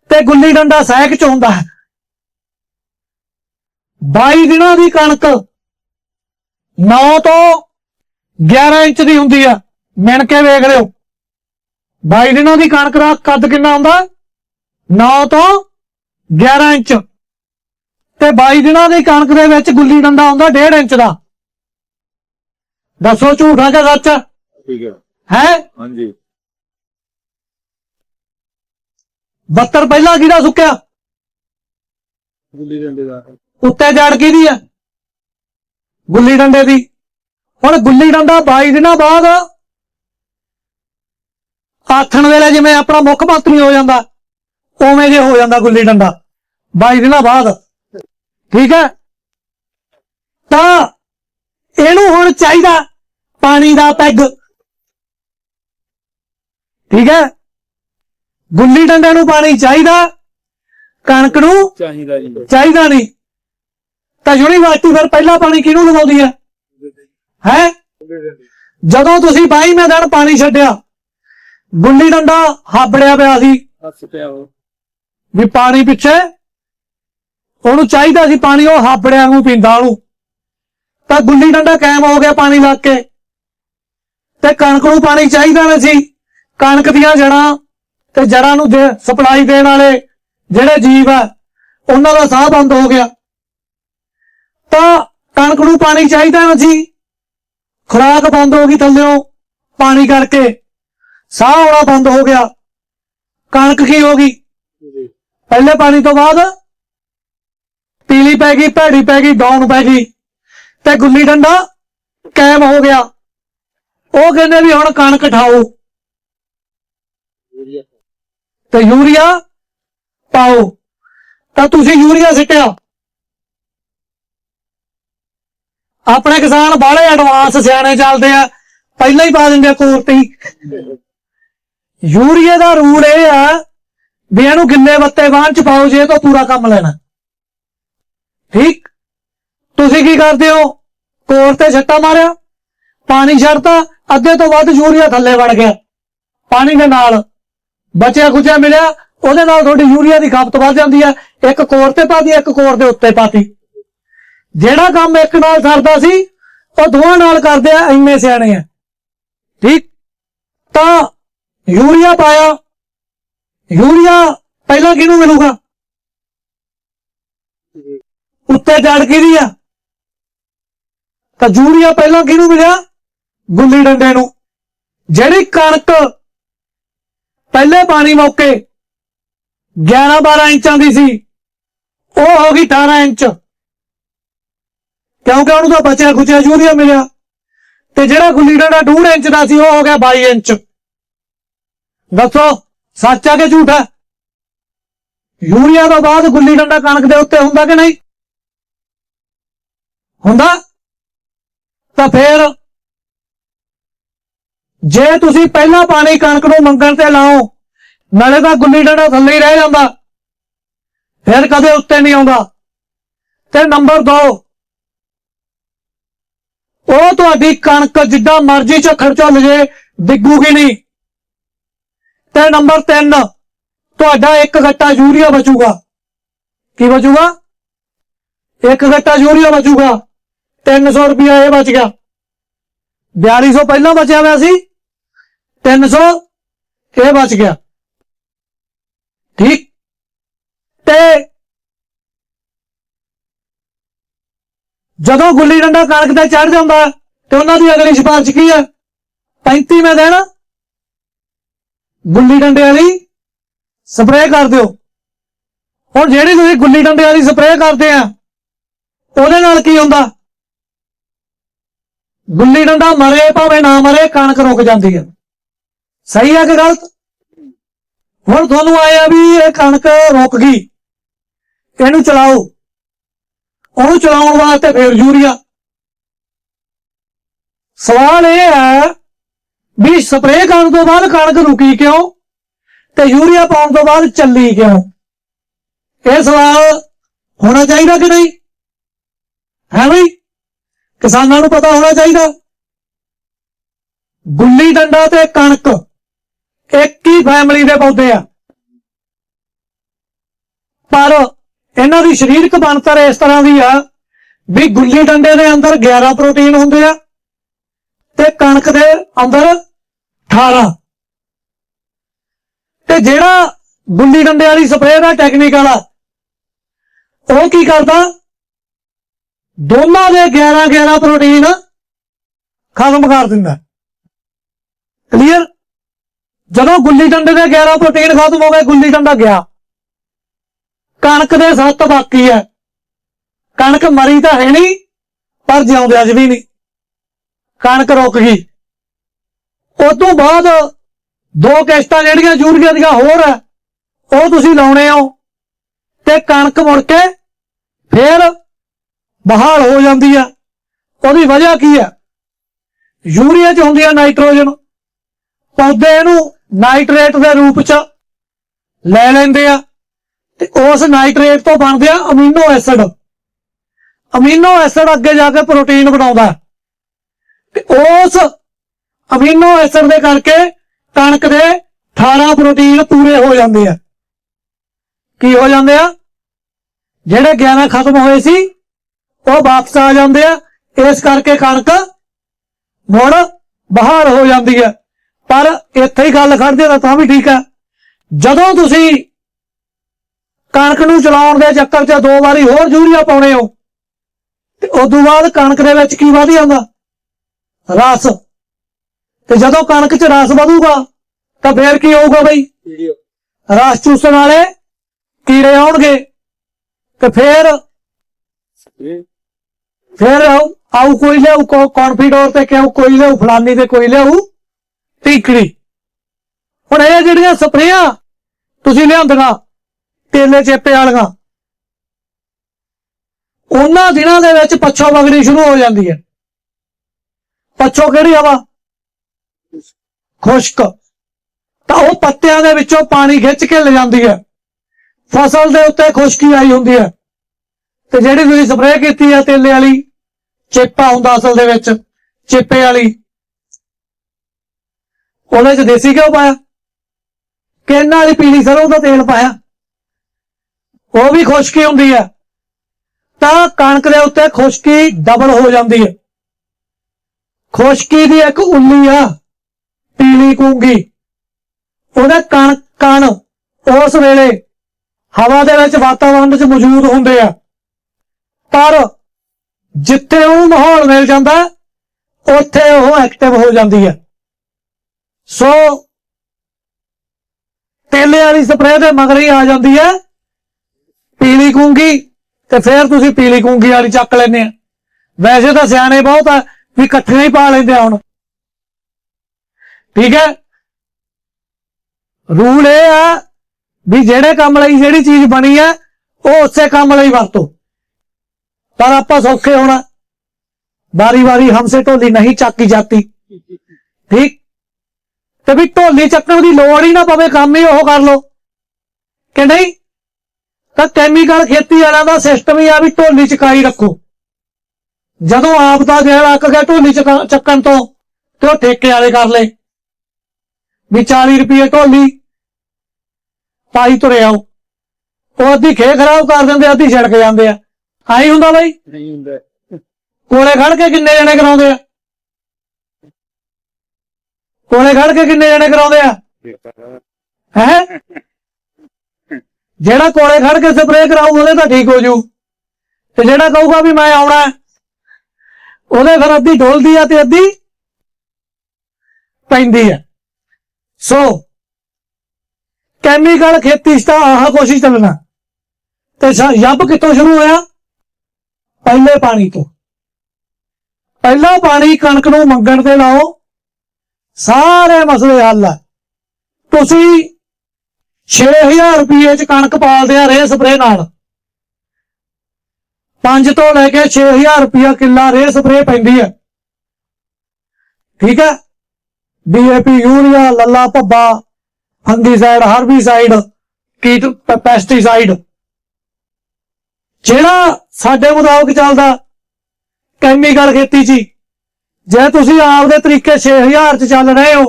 ਤੇ ਗੁੱਲੀ ਡੰਡਾ ਸਹਿਕ ਚ ਹੁੰਦਾ ਹੈ। 22 ਦਿਨਾਂ ਦੀ ਕਣਕ 9 ਤੋਂ 11 ਇੰਚ ਦੀ ਹੁੰਦੀ ਆ। ਮਿਣ ਕੇ ਵੇਖ ਲਿਓ। 22 ਦਿਨਾਂ ਦੀ ਕਣਕ ਦਾ ਕੱਦ ਕਿੰਨਾ ਹੁੰਦਾ? 9 ਤੋਂ 11 ਇੰਚ। ਤੇ 22 ਦਿਨਾਂ ਦੀ ਕਣਕ ਦੇ ਵਿੱਚ ਗੁੱਲੀ ਡੰਡਾ ਹੁੰਦਾ 1.5 ਇੰਚ ਦਾ। ਦੱਸੋ ਝੂਠਾ ਕਿ ਸੱਚ? ਠੀਕ ਹੈ। ਹੈ? ਹਾਂਜੀ। 72 ਪਹਿਲਾਂ ਕਿਹਦਾ ਸੁੱਕਿਆ? ਗੁੱਲੀ ਡੰਡੇ ਦਾ। ਉੱਤੇ ਜੜ ਕਿਹਦੀ ਆ? ਗੁੱਲੀ ਡੰਡੇ ਦੀ। ਹੁਣ ਗੁੱਲੀ ਡੰਡਾ 22 ਦਿਨਾਂ ਬਾਅਦ ਆਥਣ ਵੇਲੇ ਜਿਵੇਂ ਆਪਣਾ ਮੁੱਖ ਮੰਤਰੀ ਹੋ ਜਾਂਦਾ ਉਵੇਂ ਜੇ ਹੋ ਜਾਂਦਾ ਗੁੱਲੀ ਡੰਡਾ। 22 ਦਿਨਾਂ ਬਾਅਦ। ਠੀਕ ਹੈ? ਤਾਂ ਇਹਨੂੰ ਹੁਣ ਚਾਹੀਦਾ ਪਾਣੀ ਦਾ ਪੈਗ। ਠੀਕ ਹੈ? ਗੁੱਲੀ ਡੰਡੇ ਨੂੰ ਪਾਣੀ ਚਾਹੀਦਾ ਕਣਕ ਨੂੰ ਚਾਹੀਦਾ ਜੀ। ਚਾਹੀਦਾ ਨਹੀਂ। ਤਾਂ ਯੂਨੀਵਰਸਿਟੀ ਫਿਰ ਪਹਿਲਾ ਪਾਣੀ ਕਿਹਨੂੰ ਲਵਾਉਂਦੀ ਹੈ? ਹੈ? ਜਦੋਂ ਤੁਸੀਂ 22ਵੇਂ ਦਿਨ ਪਾਣੀ ਛੱਡਿਆ ਗੁੱਲੀ ਡੰਡਾ ਹਾਬੜਿਆ ਪਿਆ ਸੀ। ਹੱਸ ਪਿਆ ਉਹ। ਵੀ ਪਾਣੀ ਪਿੱਛੇ ਉਹਨੂੰ ਚਾਹੀਦਾ ਸੀ ਪਾਣੀ ਉਹ ਹਾਬੜਿਆਂ ਨੂੰ ਪੀਂਦਾ ਉਹਨੂੰ। ਤਾਂ ਗੁੱਲੀ ਡੰਡਾ ਕਾਇਮ ਹੋ ਗਿਆ ਪਾਣੀ ਲੱਗ ਕੇ। ਤੇ ਕਣਕ ਨੂੰ ਪਾਣੀ ਚਾਹੀਦਾ ਨਹੀਂ ਸੀ। ਕਣਕ ਦੀਆਂ ਜੜਾਂ ਤੇ ਜੜਾਂ ਨੂੰ ਸਪਲਾਈ ਦੇਣ ਵਾਲੇ ਜਿਹੜੇ ਜੀਵ ਆ ਉਹਨਾਂ ਦਾ ਸਾਹ ਬੰਦ ਹੋ ਗਿਆ। ਤਾਂ ਕਣਕ ਨੂੰ ਪਾਣੀ ਚਾਹੀਦਾ ਨਹੀਂ ਸੀ। ਖੁਰਾਕ ਬੰਦ ਹੋ ਗਈ ਥੱਲਿਓਂ ਪਾਣੀ ਕਰਕੇ। ਸਾਹ ਆਉਣਾ ਬੰਦ ਹੋ ਗਿਆ। ਕਣਕ ਕੀ ਹੋ ਗਈ? ਪਹਿਲੇ ਪਾਣੀ ਤੋਂ ਬਾਅਦ ਪੀਲੀ ਪੈ ਗਈ ਭੈੜੀ ਪੈ ਗਈ ਡਾਊਨ ਪੈ ਗਈ। ਤੇ ਗੁੱਲੀ ਡੰਡਾ ਕਾਇਮ ਹੋ ਗਿਆ। ਉਹ ਕਹਿੰਦੇ ਵੀ ਹੁਣ ਕਣਕ ਠਾਓ ਯੂਰੀਆ। ਤੇ ਯੂਰੀਆ ਪਾਓ। ਤਾਂ ਤੁਸੀਂ ਯੂਰੀਆ ਸਿੱਟਿਆ। ਆਪਣੇ ਕਿਸਾਨ ਬਾਹਲੇ ਐਡਵਾਂਸ ਸਿਆਣੇ ਚੱਲਦੇ ਆ। ਪਹਿਲਾਂ ਹੀ ਪਾ ਦਿੰਦੇ ਆ ਕੋਰਤੀ ਯੂਰੀਏ ਦਾ ਰੂਲ ਇਹ ਆ ਵੀ ਇਹਨੂੰ ਗਿੱਲੇ ਬੱਤੇ ਬਾਂਹ ਚ ਪਾਓ ਜੇ ਤਾਂ ਪੂਰਾ ਕੰਮ ਲੈਣਾ। ਠੀਕ? ਤੁਸੀਂ ਕੀ ਕਰਦੇ ਹੋ? ਕੋਰ ਤੇ ਛੱਟਾ ਮਾਰਿਆ। ਪਾਣੀ ਛੱਡਤਾ। ਅੱਧੇ ਤੋਂ ਵੱਧ ਯੂਰੀਆ ਥੱਲੇ ਵੜ ਗਿਆ। ਪਾਣੀ ਦੇ ਨਾਲ ਬਚਿਆ ਖੁਚਿਆ ਮਿਲਿਆ, ਉਹਦੇ ਨਾਲ ਤੁਹਾਡੀ ਯੂਰੀਆ ਦੀ ਖਪਤ ਵੱਧ ਜਾਂਦੀ ਹੈ। ਇੱਕ ਕੋਰ ਤੇ ਪਾਤੀ, ਇੱਕ ਕੋਰ ਦੇ ਉੱਤੇ ਪਾਤੀ। ਜਿਹੜਾ ਕੰਮ ਇੱਕ ਨਾਲ ਸਰਦਾ ਸੀ, ਉਹ ਦੋਵਾਂ ਨਾਲ ਕਰਦੇ ਆ, ਇੰਨੇ ਸਿਆਣੇ ਆ। ਠੀਕ? ਤਾਂ ਯੂਰੀਆ ਪਾਇਆ। ਯੂਰੀਆ ਪਹਿਲਾਂ ਕਿਹਨੂੰ ਮਿਲੂਗਾ? ਉੱਤੇ ਜੜ ਕਿਹਦੀ ਆ? ਤਾਂ ਯੂਰੀਆ ਪਹਿਲਾਂ ਕਿਹਨੂੰ ਮਿਲਿਆ? ਗੁੱਲੀ ਡੰਡੇ ਨੂੰ। ਜਿਹੜੀ ਕਣਕ ਪਹਿਲੇ ਪਾਣੀ ਮੌਕੇ 11 12 ਇੰਚਾਂ ਦੀ ਸੀ, ਉਹ ਹੋ ਗਈ 18 ਇੰਚ। ਕਿਉਂਕਿ ਉਹਨੂੰ ਤਾਂ ਬਚਿਆ ਖੁਚਿਆ ਯੂਰੀਆ ਮਿਲਿਆ। ਤੇ ਜਿਹੜਾ ਗੁੱਲੀ ਡੰਡਾ 2 ਇੰਚ ਦਾ ਸੀ, ਉਹ ਹੋ ਗਿਆ 22 ਇੰਚ। ਦੱਸੋ, ਸੱਚ ਆ ਕਿ ਝੂਠ ਹੈ ਯੂਰੀਆ ਤੋਂ ਬਾਅਦ ਗੁੱਲੀ ਡੰਡਾ ਕਣਕ ਦੇ ਉੱਤੇ ਹੁੰਦਾ ਕਿ ਨਹੀਂ? ਹੁੰਦਾ? ਤਾਂ ਫੇਰ ਜੇ ਤੁਸੀਂ ਪਹਿਲਾਂ ਪਾਣੀ ਕਣਕ ਨੂੰ ਮੰਗਣ ਤੇ ਲਾਓ, ਨਾਲੇ ਤਾਂ ਗੁੱਲੀ ਡੰਡਾ ਥੱਲੇ ਹੀ ਰਹਿ ਜਾਂਦਾ। ਫਿਰ ਕਦੇ ਉੱਤੇ ਨਹੀਂ ਆਉਂਦਾ। ਤੇ ਨੰਬਰ 2 ਉਹ ਤੁਹਾਡੀ ਕਣਕ ਜਿੱਦਾਂ ਮਰਜ਼ੀ ਝੱਖੜ ਝੁੱਲ ਜੇ ਡਿੱਗੂਗੀ ਨਹੀਂ। ਤੇ ਨੰਬਰ 3 ਤੁਹਾਡਾ ਇੱਕ ਗੱਟਾ ਯੂਰੀਆ ਬਚੂਗਾ। ਕੀ ਬਚੂਗਾ? ਇੱਕ ਗੱਟਾ ਯੂਰੀਆ ਬਚੂਗਾ। 300 ਰੁਪਇਆ ਇਹ ਬਚ ਗਿਆ। 4200 ਪਹਿਲਾਂ ਬਚਿਆ ਹੋਇਆ ਸੀ। 300 ਇਹ ਬਚ ਗਿਆ। ਠੀਕ? ਤੇ ਜਦੋਂ ਗੁੱਲੀ ਡੰਡਾ ਕਣਕ ਤੇ ਚੜ ਜਾਂਦਾ, ਤੇ ਉਹਨਾਂ ਦੀ ਅਗਲੀ ਸਿਫਾਰਿਸ਼ ਕੀ ਹੈ 35ਵੇਂ ਦਿਨ ਗੁੱਲੀ ਡੰਡੇ ਵਾਲੀ ਸਪਰੇਅ ਕਰ ਦਿਓ। ਹੁਣ ਜਿਹੜੀ ਤੁਸੀਂ ਗੁੱਲੀ ਡੰਡੇ ਵਾਲੀ ਸਪਰੇਅ ਕਰਦੇ ਆ, ਉਹਦੇ ਨਾਲ ਕੀ ਹੁੰਦਾ? ਗੁੱਲੀ ਡੰਡਾ ਮਰੇ ਭਾਵੇਂ ਨਾ ਮਰੇ, ਕਣਕ ਰੁਕ ਜਾਂਦੀ ਹੈ ਸਹੀ ਹੈ ਕਿ ਗਲਤ? ਹੁਣ ਤੁਹਾਨੂੰ ਆਇਆ ਵੀ ਇਹ ਕਣਕ ਰੁਕ ਗਈ। ਇਹਨੂੰ ਚਲਾਓ। ਉਹਨੂੰ ਚਲਾਉਣ ਵਾਸਤੇ ਫਿਰ ਯੂਰੀਆ। ਸਵਾਲ ਇਹ ਹੈ ਵੀ ਸਪਰੇਅ ਕਰਨ ਤੋਂ ਬਾਅਦ ਕਣਕ ਰੁਕੀ ਕਿਉਂ? ਤੇ ਯੂਰੀਆ ਪਾਉਣ ਤੋਂ ਬਾਅਦ ਚੱਲੀ ਕਿਉਂ? ਇਹ ਸਵਾਲ ਹੋਣਾ ਚਾਹੀਦਾ ਕਿ ਨਹੀਂ? ਹੈ ਬਈ? ਕਿਸਾਨਾਂ ਨੂੰ ਪਤਾ ਹੋਣਾ ਚਾਹੀਦਾ। ਗੁੱਲੀ ਡੰਡਾ ਤੇ ਕਣਕ। ਇੱਕ ਹੀ ਫੈਮਿਲੀ ਦੇ ਪੌਦੇ ਆ। ਪਰ ਇਹਨਾਂ ਦੀ ਸਰੀਰਕ ਬਣਤਰ ਇਸ ਤਰ੍ਹਾਂ ਦੀ ਆ ਵੀ ਗੁੱਲੀ ਡੰਡੇ ਦੇ ਅੰਦਰ 11 ਪ੍ਰੋਟੀਨ ਹੁੰਦੇ ਆ ਤੇ ਕਣਕ ਦੇ ਅੰਦਰ 18 ਤੇ ਜਿਹੜਾ ਗੁੱਲੀ ਡੰਡੇ ਵਾਲੀ ਸਪਰੇਅ ਦਾ ਟੈਕਨੀਕ ਵਾਲਾ, ਉਹ ਕੀ ਕਰਦਾ? ਦੋਨਾਂ ਦੇ 11 11 ਪ੍ਰੋਟੀਨ ਖਤਮ ਕਰ ਦਿੰਦਾ। ਕਲੀਅਰ ਜਦੋਂ ਗੁੱਲੀ ਡੰਡੇ ਦੇ 11 ਪ੍ਰੋਟੀਨ ਖਤਮ ਹੋ ਗਏ ਗੁੱਲੀ ਡੰਡਾ ਗਿਆ। ਕਣਕ ਦੇ 7 ਬਾਕੀ ਹੈ ਕਣਕ ਮਰੀ ਤਾਂ ਹੈ ਨਹੀਂ, ਪਰ ਜਿਉਂਦੇ ਅੱਜ ਵੀ ਨਹੀਂ। ਕਣਕ ਰੁਕ ਗਈ। ਉਸ ਤੋਂ ਬਾਅਦ ਦੋ ਕਿਸ਼ਤਾਂ ਜਿਹੜੀਆਂ ਯੂਰੀਆ ਦੀਆਂ ਹੋਰ ਹੈ ਉਹ ਤੁਸੀਂ ਲਾਉਣੇ ਹੋ। ਤੇ ਕਣਕ ਮੁੜ ਕੇ ਫੇਰ ਬਹਾਲ ਹੋ ਜਾਂਦੀ ਆ ਉਹਦੀ ਵਜ੍ਹਾ ਕੀ ਹੈ ਯੂਰੀਆ 'ਚ ਹੁੰਦੀ ਆ ਨਾਈਟ੍ਰੋਜਨ। ਪੌਦੇ ਇਹਨੂੰ ਨਾਈਟ੍ਰੇਟ ਦੇ ਰੂਪ 'ਚ ਲੈ ਲੈਂਦੇ ਆ ਤੇ ਉਸ ਨਾਈਟ੍ਰੇਟ ਤੋਂ ਬਣਦੇ ਆ ਅਮੀਨੋ ਐਸਿਡ। ਅਮੀਨੋ ਐਸਿਡ ਅੱਗੇ ਜਾ ਕੇ ਪ੍ਰੋਟੀਨ ਬਣਾਉਂਦਾ। ਤੇ ਉਸ ਅਮੀਨੋ ਐਸਿਡ ਦੇ ਕਰਕੇ ਕਣਕ ਦੇ 18 ਪ੍ਰੋਟੀਨ ਪੂਰੇ ਹੋ ਜਾਂਦੇ ਆ। ਕੀ ਹੋ ਜਾਂਦੇ ਆ? ਜਿਹੜੇ 11 ਖਤਮ ਹੋਏ ਸੀ, ਉਹ ਵਾਪਸ ਆ ਜਾਂਦੇ ਆ। ਇਸ ਕਰਕੇ ਕਣਕ ਮੁੜ ਬਾਹਰ ਹੋ ਜਾਂਦੀ ਹੈ ਪਰ ਇੱਥੇ ਹੀ ਗੱਲ ਖੜਦੇ ਤਾਂ ਤਾਂ ਵੀ ਠੀਕ ਹੈ ਜਦੋਂ ਤੁਸੀਂ ਕਣਕ ਨੂੰ ਚਲਾਉਣ ਦੇ ਚੱਕਰ 'ਚ ਦੋ ਵਾਰੀ ਹੋਰ ਯੂਰੀਆ ਪਾਉਣੇ ਹੋ ਤੇ ਉਸ ਤੋਂ ਬਾਅਦ ਕਣਕ ਦੇ ਵਿੱਚ ਕੀ ਵਧ ਜਾਂਦਾ? ਰਸ। ਤੇ ਜਦੋਂ ਕਣਕ 'ਚ ਰਸ ਵਧੂਗਾ ਤਾਂ ਫੇਰ ਕੀ ਹੋਊਗਾ ਬਈ? ਰਸ ਚੂਸਣ ਵਾਲੇ ਕੀੜੇ ਆਉਣਗੇ ਤੇ ਫੇਰ ਫਿਰ ਆਊ ਕੋਈ ਲਿਆਊ ਕੌਨਫੀਡੋਰ ਤੇ ਕਿਉਂ ਕੋਈ ਲਿਆਊ ਫਲਾਨੀ ਤੇ ਕੋਈ ਲਿਆਊ। ਟੀਕੜੀ। ਹੁਣ ਇਹ ਜਿਹੜੀਆਂ ਸਪਰੇਆਂ ਤੁਸੀਂ ਲਿਆਂਦੀਆਂ ਤੇਲੇ ਚੇਪੇ ਵਾਲੀਆਂ, ਉਹਨਾਂ ਦਿਨਾਂ ਦੇ ਵਿੱਚ ਪੱਛੋ ਵਗਣੀ ਸ਼ੁਰੂ ਹੋ ਜਾਂਦੀ ਹੈ ਪੱਛੋ ਕਿਹੜੀ ਹਵਾ? ਖੁਸ਼ਕ। ਤਾਂ ਉਹ ਪੱਤਿਆਂ ਦੇ ਵਿੱਚੋਂ ਪਾਣੀ ਖਿੱਚ ਕੇ ਲੈ ਜਾਂਦੀ ਹੈ। ਫਸਲ ਦੇ ਉੱਤੇ ਖੁਸ਼ਕੀ ਆਈ ਹੁੰਦੀ ਹੈ। ਤੇ ਜਿਹੜੀ ਤੁਸੀਂ ਸਪਰੇਅ ਕੀਤੀ ਆ ਤੇਲੇ ਵਾਲੀ, ਚੇਪਾ ਹੁੰਦਾ ਅਸਲ ਦੇ ਵਿੱਚ, ਚੇਪੇ ਵਾਲੀ ਉਹਦੇ ਚ ਦੇਸੀ ਘਿਓ ਪਾਇਆ। ਕਿੰਨਾ ਵਾਲੀ ਪੀਲੀ ਸਰੋਂ ਦਾ ਤੇਲ ਪਾਇਆ। ਉਹ ਵੀ ਖੁਸ਼ਕੀ ਹੁੰਦੀ ਹੈ। ਤਾਂ ਕਣਕ ਦੇ ਉੱਤੇ ਖੁਸ਼ਕੀ ਡਬਲ ਹੋ ਜਾਂਦੀ ਹੈ। ਖੁਸ਼ਕੀ ਦੀ ਇੱਕ ਉੱਲੀ ਆ, ਪੀਲੀ ਕੂੰਗੀ। ਉਹਦਾ ਕਣ ਕਣ ਉਸ ਵੇਲੇ ਹਵਾ ਦੇ ਵਿੱਚ ਵਾਤਾਵਰਣ ਵਿੱਚ ਮੌਜੂਦ ਹੁੰਦੇ ਆ। ਪਰ ਜਿੱਥੇ ਉਹ ਮਾਹੌਲ ਮਿਲ ਜਾਂਦਾ, ਉੱਥੇ ਉਹ ਐਕਟਿਵ ਹੋ ਜਾਂਦੀ ਹੈ। ਸੋ ਤੇਲੇ ਵਾਲੀ ਸਪਰੇਅ ਦੇ ਮਗਰ ਹੀ ਆ ਜਾਂਦੀ ਹੈ। ਪੀਲੀ ਕੂੰਗੀ ਤੇ ਫਿਰ ਤੁਸੀਂ ਪੀਲੀ ਕੂੰਗੀ ਵਾਲੀ ਚੱਕ ਲੈਂਦੇ ਆ। ਵੈਸੇ ਤਾਂ ਸਿਆਣੇ ਬਹੁਤ ਆ, ਵੀ ਇਕੱਠੀਆਂ ਹੀ ਪਾ ਲੈਂਦੇ ਹੁਣ। ਠੀਕ ਹੈ? ਰੂਲ ਇਹ ਆ ਵੀ ਜਿਹੜੇ ਕੰਮ ਲਈ ਜਿਹੜੀ ਚੀਜ਼ ਬਣੀ ਹੈ, ਉਹ ਉਸੇ ਕੰਮ ਲਈ ਵਰਤੋ। ਪਰ ਆਪਾਂ ਸੌਖੇ ਹੋਣਾ। ਵਾਰੀ ਵਾਰੀ ਹਮਸੇ ਢੋਲੀ ਨਹੀਂ ਚੱਕੀ ਜਾਂਦੀ ਠੀਕ? ਤੇ ਵੀ ਢੋਲੀ ਚੱਕਣ ਦੀ ਲੋੜ ਹੀ ਨਾ ਪਵੇ ਕੰਮ ਹੀ ਉਹ ਕਰ ਲੋ ਕਿ ਨਹੀਂ? ਤਾਂ ਕੈਮੀਕਲ ਖੇਤੀ ਵਾਲਿਆਂ ਦਾ ਸਿਸਟਮ ਹੀ ਆ ਵੀ ਢੋਲੀ ਚਕਾਈ ਰੱਖੋ। ਜਦੋਂ ਆਪ ਦਾ ਦਿਲ ਅੱਕ ਗਿਆ ਢੋਲੀ ਚਕਾ- ਚੱਕਣ ਤੋਂ ਤੇ ਉਹ ਠੇਕੇ ਵਾਲੇ ਕਰ ਲਏ। ਵੀ 40 ਰੁਪਏ ਢੋਲੀ ਪਾਈ ਤੁਰੇ ਆਓ ਉਹ ਅੱਧੀ ਖੇ ਖਰਾਬ ਕਰ ਦਿੰਦੇ ਅੱਧੀ ਛੜਕ ਜਾਂਦੇ ਆ। ਆਈ ਹੁੰਦਾ ਬਾਈ? ਨਹੀਂ ਹੁੰਦਾ। ਕੋਲੇ ਖੜ ਕੇ ਕਿੰਨੇ ਜਣੇ ਕਰਾਉਂਦੇ ਆ? ਕੋਲੇ ਖੜ ਕੇ ਕਿੰਨੇ ਜਣੇ ਕਰਾਉਂਦੇ ਆ? ਹੈ? ਜਿਹੜਾ ਕੋਲੇ ਖੜ ਕੇ ਸਪਰੇਅ ਕਰਾਊ, ਉਹਦੇ ਤਾਂ ਠੀਕ ਹੋ ਜੂ। ਤੇ ਜਿਹੜਾ ਕਹੂਗਾ ਵੀ ਮੈਂ ਆਉਣਾ ਉਹਦੇ ਫਿਰ ਅੱਧੀ ਡੋਲਦੀ ਆ ਤੇ ਅੱਧੀ ਪੈਂਦੀ ਹੈ ਸੋ ਕੈਮੀਕਲ ਖੇਤੀ 'ਚ ਤਾਂ ਆਹ ਕੋਸ਼ਿਸ਼ ਚੱਲਣਾ। ਤੇ ਸ਼- ਕਿੱਥੋਂ ਸ਼ੁਰੂ ਹੋਇਆ? ਪਹਿਲੇ ਪਾਣੀ ਤੋਂ। ਪਹਿਲਾ ਪਾਣੀ ਕਣਕ ਨੂੰ ਮੰਗਣ ਤੇ ਲਾਓ ਸਾਰੇ ਮਸਲੇ ਹੱਲ ਆ। ਤੁਸੀਂ 6000 ਰੁਪਏ ਚ ਕਣਕ ਪਾਲਦੇ ਆ ਰੇ ਸਪਰੇ ਨਾਲ। 5 ਤੋਂ ਲੈ ਕੇ 6000 ਰੁਪਏ ਕਿੱਲਾ ਰੇ ਸਪਰੇ ਪੈਂਦੀ ਹੈ ਠੀਕ ਹੈ ਡੀਏਪੀ ਯੂਰੀਆ, ਲੱਲਾ ਭੱਬਾ ਫੰਗੀਸਾਈਡ ਹਰਬੀਸਾਈਡ, ਕੀਟ ਪੈਸਟੀਸਾਈਡ। ਜਿਹੜਾ ਸਾਡੇ ਮੁਤਾਬਕ ਚੱਲਦਾ, ਕੈਮੀਕਲ ਖੇਤੀ 'ਚ ਹੀ। ਜੇ ਤੁਸੀਂ ਆਪਦੇ ਤਰੀਕੇ 6000 ਚ ਚੱਲ ਰਹੇ ਹੋ,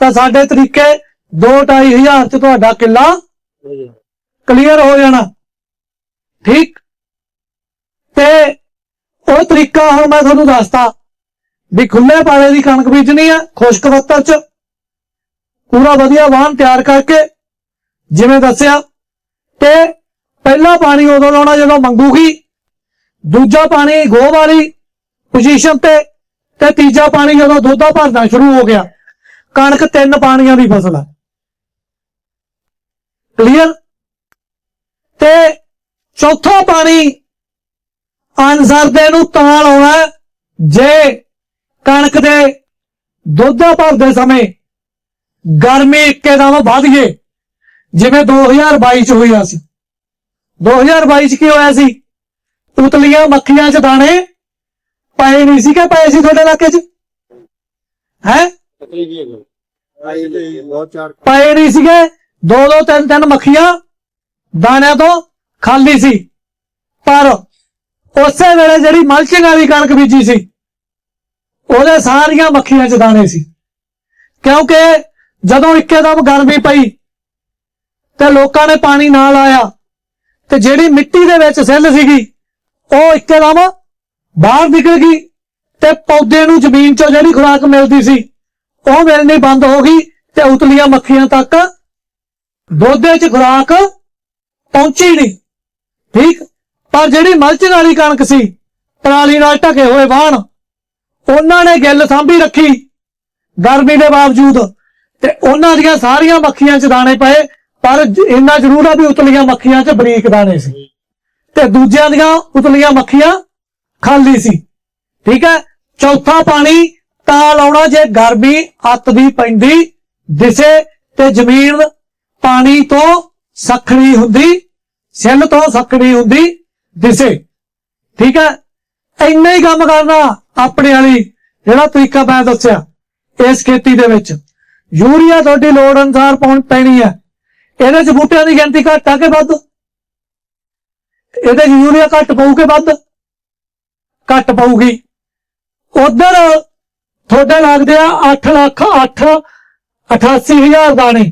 ਤਾਂ ਸਾਡੇ ਤਰੀਕੇ 2-2500 ਚ ਤੁਹਾਡਾ ਕਿੱਲਾ ਕਲੀਅਰ ਹੋ ਜਾਣਾ। ਠੀਕ? ਤੇ ਉਹ ਤਰੀਕਾ ਹੁਣ ਮੈਂ ਤੁਹਾਨੂੰ ਦੱਸਤਾ ਵੀ ਖੁੱਲੇ ਪਾਲੇ ਦੀ ਕਣਕ ਬੀਜਣੀ ਆ, ਖੁਸ਼ਕ ਬੱਤਰ ਚ। ਪੂਰਾ ਵਧੀਆ ਵਾਹਨ ਤਿਆਰ ਕਰਕੇ, ਜਿਵੇਂ ਦੱਸਿਆ। ਤੇ ਪਹਿਲਾ ਪਾਣੀ ਉਦੋਂ ਲਾਉਣਾ ਜਦੋਂ ਮੰਗੂਗੀ। ਦੂਜਾ ਪਾਣੀ ਗੋਹ ਵਾਲੀ ਪੋਜੀਸ਼ਨ ਤੇ ਤੇ ਤੀਜਾ ਪਾਣੀ ਜਦੋਂ ਦੁੱਧਾ ਭਰਨਾ ਸ਼ੁਰੂ ਹੋ ਗਿਆ, ਕਣਕ ਤਿੰਨ ਪਾਣੀਆਂ ਦੀ ਫਸਲ ਹੈ ਕਲੀਅਰ ਤੇ ਚੌਥਾ ਪਾਣੀ ਅਨਸਰ ਦੇ ਨੂੰ ਤਾਂ ਲਾਉਣਾ ਜੇ ਕਣਕ ਦੇ ਦੁੱਧਾ ਭਰਦੇ ਸਮੇਂ ਗਰਮੀ ਇੱਕਦਮ ਵਧ ਗਈ। ਜਿਵੇਂ 2022 ਚ ਹੋਇਆ ਸੀ। 2022 ਚ ਕੀ ਹੋਇਆ ਸੀ? ਉਤਲੀਆਂ ਮੱਖੀਆਂ ਚ ਦਾਣੇ ਪਾਏ ਨਹੀਂ ਸੀ ਕਿ ਪਏ ਸੀ ਤੁਹਾਡੇ ਇਲਾਕੇ 'ਚ? ਹੈ? ਤਕਲੀਫ ਨਹੀਂ ਸੀਗੇ, ਦੋ ਦੋ ਤਿੰਨ ਤਿੰਨ ਮੱਖੀਆਂ ਦਾਣਿਆਂ ਤੋਂ ਖਾਲੀ ਸੀ। ਪਰ ਉਸੇ ਵੇਲੇ ਜਿਹੜੀ ਮਲਚਿੰਗ ਵਾਲੀ ਕਣਕ ਬੀਜੀ ਸੀ, ਉਹਦੇ ਸਾਰੀਆਂ ਮੱਖੀਆਂ 'ਚ ਦਾਣੇ ਸੀ। ਕਿਉਂਕਿ ਜਦੋਂ ਇੱਕਦਮ ਗਰਮੀ ਪਈ ਤੇ ਲੋਕਾਂ ਨੇ ਪਾਣੀ ਨਾ ਲਾਇਆ ਤੇ ਜਿਹੜੀ ਮਿੱਟੀ ਦੇ ਵਿੱਚ ਸਿੱਲ ਸੀਗੀ, ਉਹ ਇੱਕਦਮ ਬਾਹਰ ਨਿਕਲ ਗਈ ਤੇ ਪੌਦੇ ਨੂੰ ਜ਼ਮੀਨ 'ਚੋਂ ਜਿਹੜੀ ਖੁਰਾਕ ਮਿਲਦੀ ਸੀ, ਉਹ ਮਿਲਣੀ ਬੰਦ ਹੋ ਗਈ ਤੇ ਉਤਲੀਆਂ ਮੱਖੀਆਂ ਤੱਕ ਦੋਧੇ 'ਚ ਖੁਰਾਕ ਪਹੁੰਚੀ ਨਹੀਂ। ਠੀਕ? ਪਰ ਜਿਹੜੀ ਮਲਚਿੰਗ ਵਾਲੀ ਕਣਕ ਸੀ, ਪਰਾਲੀ ਨਾਲ ਢਕੇ ਹੋਏ ਵਾਹਣ, ਉਹਨਾਂ ਨੇ ਗਿੱਲ ਸਾਂਭੀ ਰੱਖੀ ਗਰਮੀ ਦੇ ਬਾਵਜੂਦ ਤੇ ਉਹਨਾਂ ਦੀਆਂ ਸਾਰੀਆਂ ਮੱਖੀਆਂ 'ਚ ਦਾਣੇ ਪਏ, ਪਰ ਇੰਨਾ ਜ਼ਰੂਰ ਆ ਵੀ ਉਤਲੀਆਂ ਮੱਖੀਆਂ 'ਚ ਬਰੀਕ ਦਾਣੇ ਸੀ। ਤੇ ਦੂਜਿਆਂ ਦੀਆਂ ਉਤਲੀਆਂ ਮੱਖੀਆਂ ਖਾਲੀ ਸੀ। ਠੀਕ ਹੈ? ਚੌਥਾ ਪਾਣੀ, ਤਾਂ ਲਾਉਣਾ ਜੇ ਗਰਮੀ ਅੱਤ ਦੀ ਪੈਂਦੀ, ਦਿਸੇ ਤੇ ਜ਼ਮੀਨ ਪਾਣੀ ਤੋਂ ਸਖਣੀ ਹੁੰਦੀ, ਸਿੱਲ ਤੋਂ ਸਖਣੀ ਹੁੰਦੀ, ਦਿਸੇ। ਠੀਕ ਹੈ? ਇੰਨਾ ਹੀ ਕੰਮ ਕਰਨਾ ਆਪਣੇ ਵਾਲੀ, ਜਿਹੜਾ ਤਰੀਕਾ ਮੈਂ ਦੱਸਿਆ, ਇਸ ਖੇਤੀ ਦੇ ਵਿੱਚ। ਯੂਰੀਆ ਤੁਹਾਡੀ ਲੋੜ ਅਨੁਸਾਰ ਪਾਉਣ ਪੈਣੀ ਹੈ। ਇਹਦੇ ਚ ਬੂਟਿਆਂ ਦੀ ਗਿਣਤੀ ਘੱਟ ਆ ਕੇ ਵੱਧ? ਇਹਦੇ ਚ ਯੂਰੀਆ ਘੱਟ ਪਊ ਕੇ ਵੱਧ? घट पी उधर थोड़ा लगते अठ लख अठ अठासी हज़ार दाने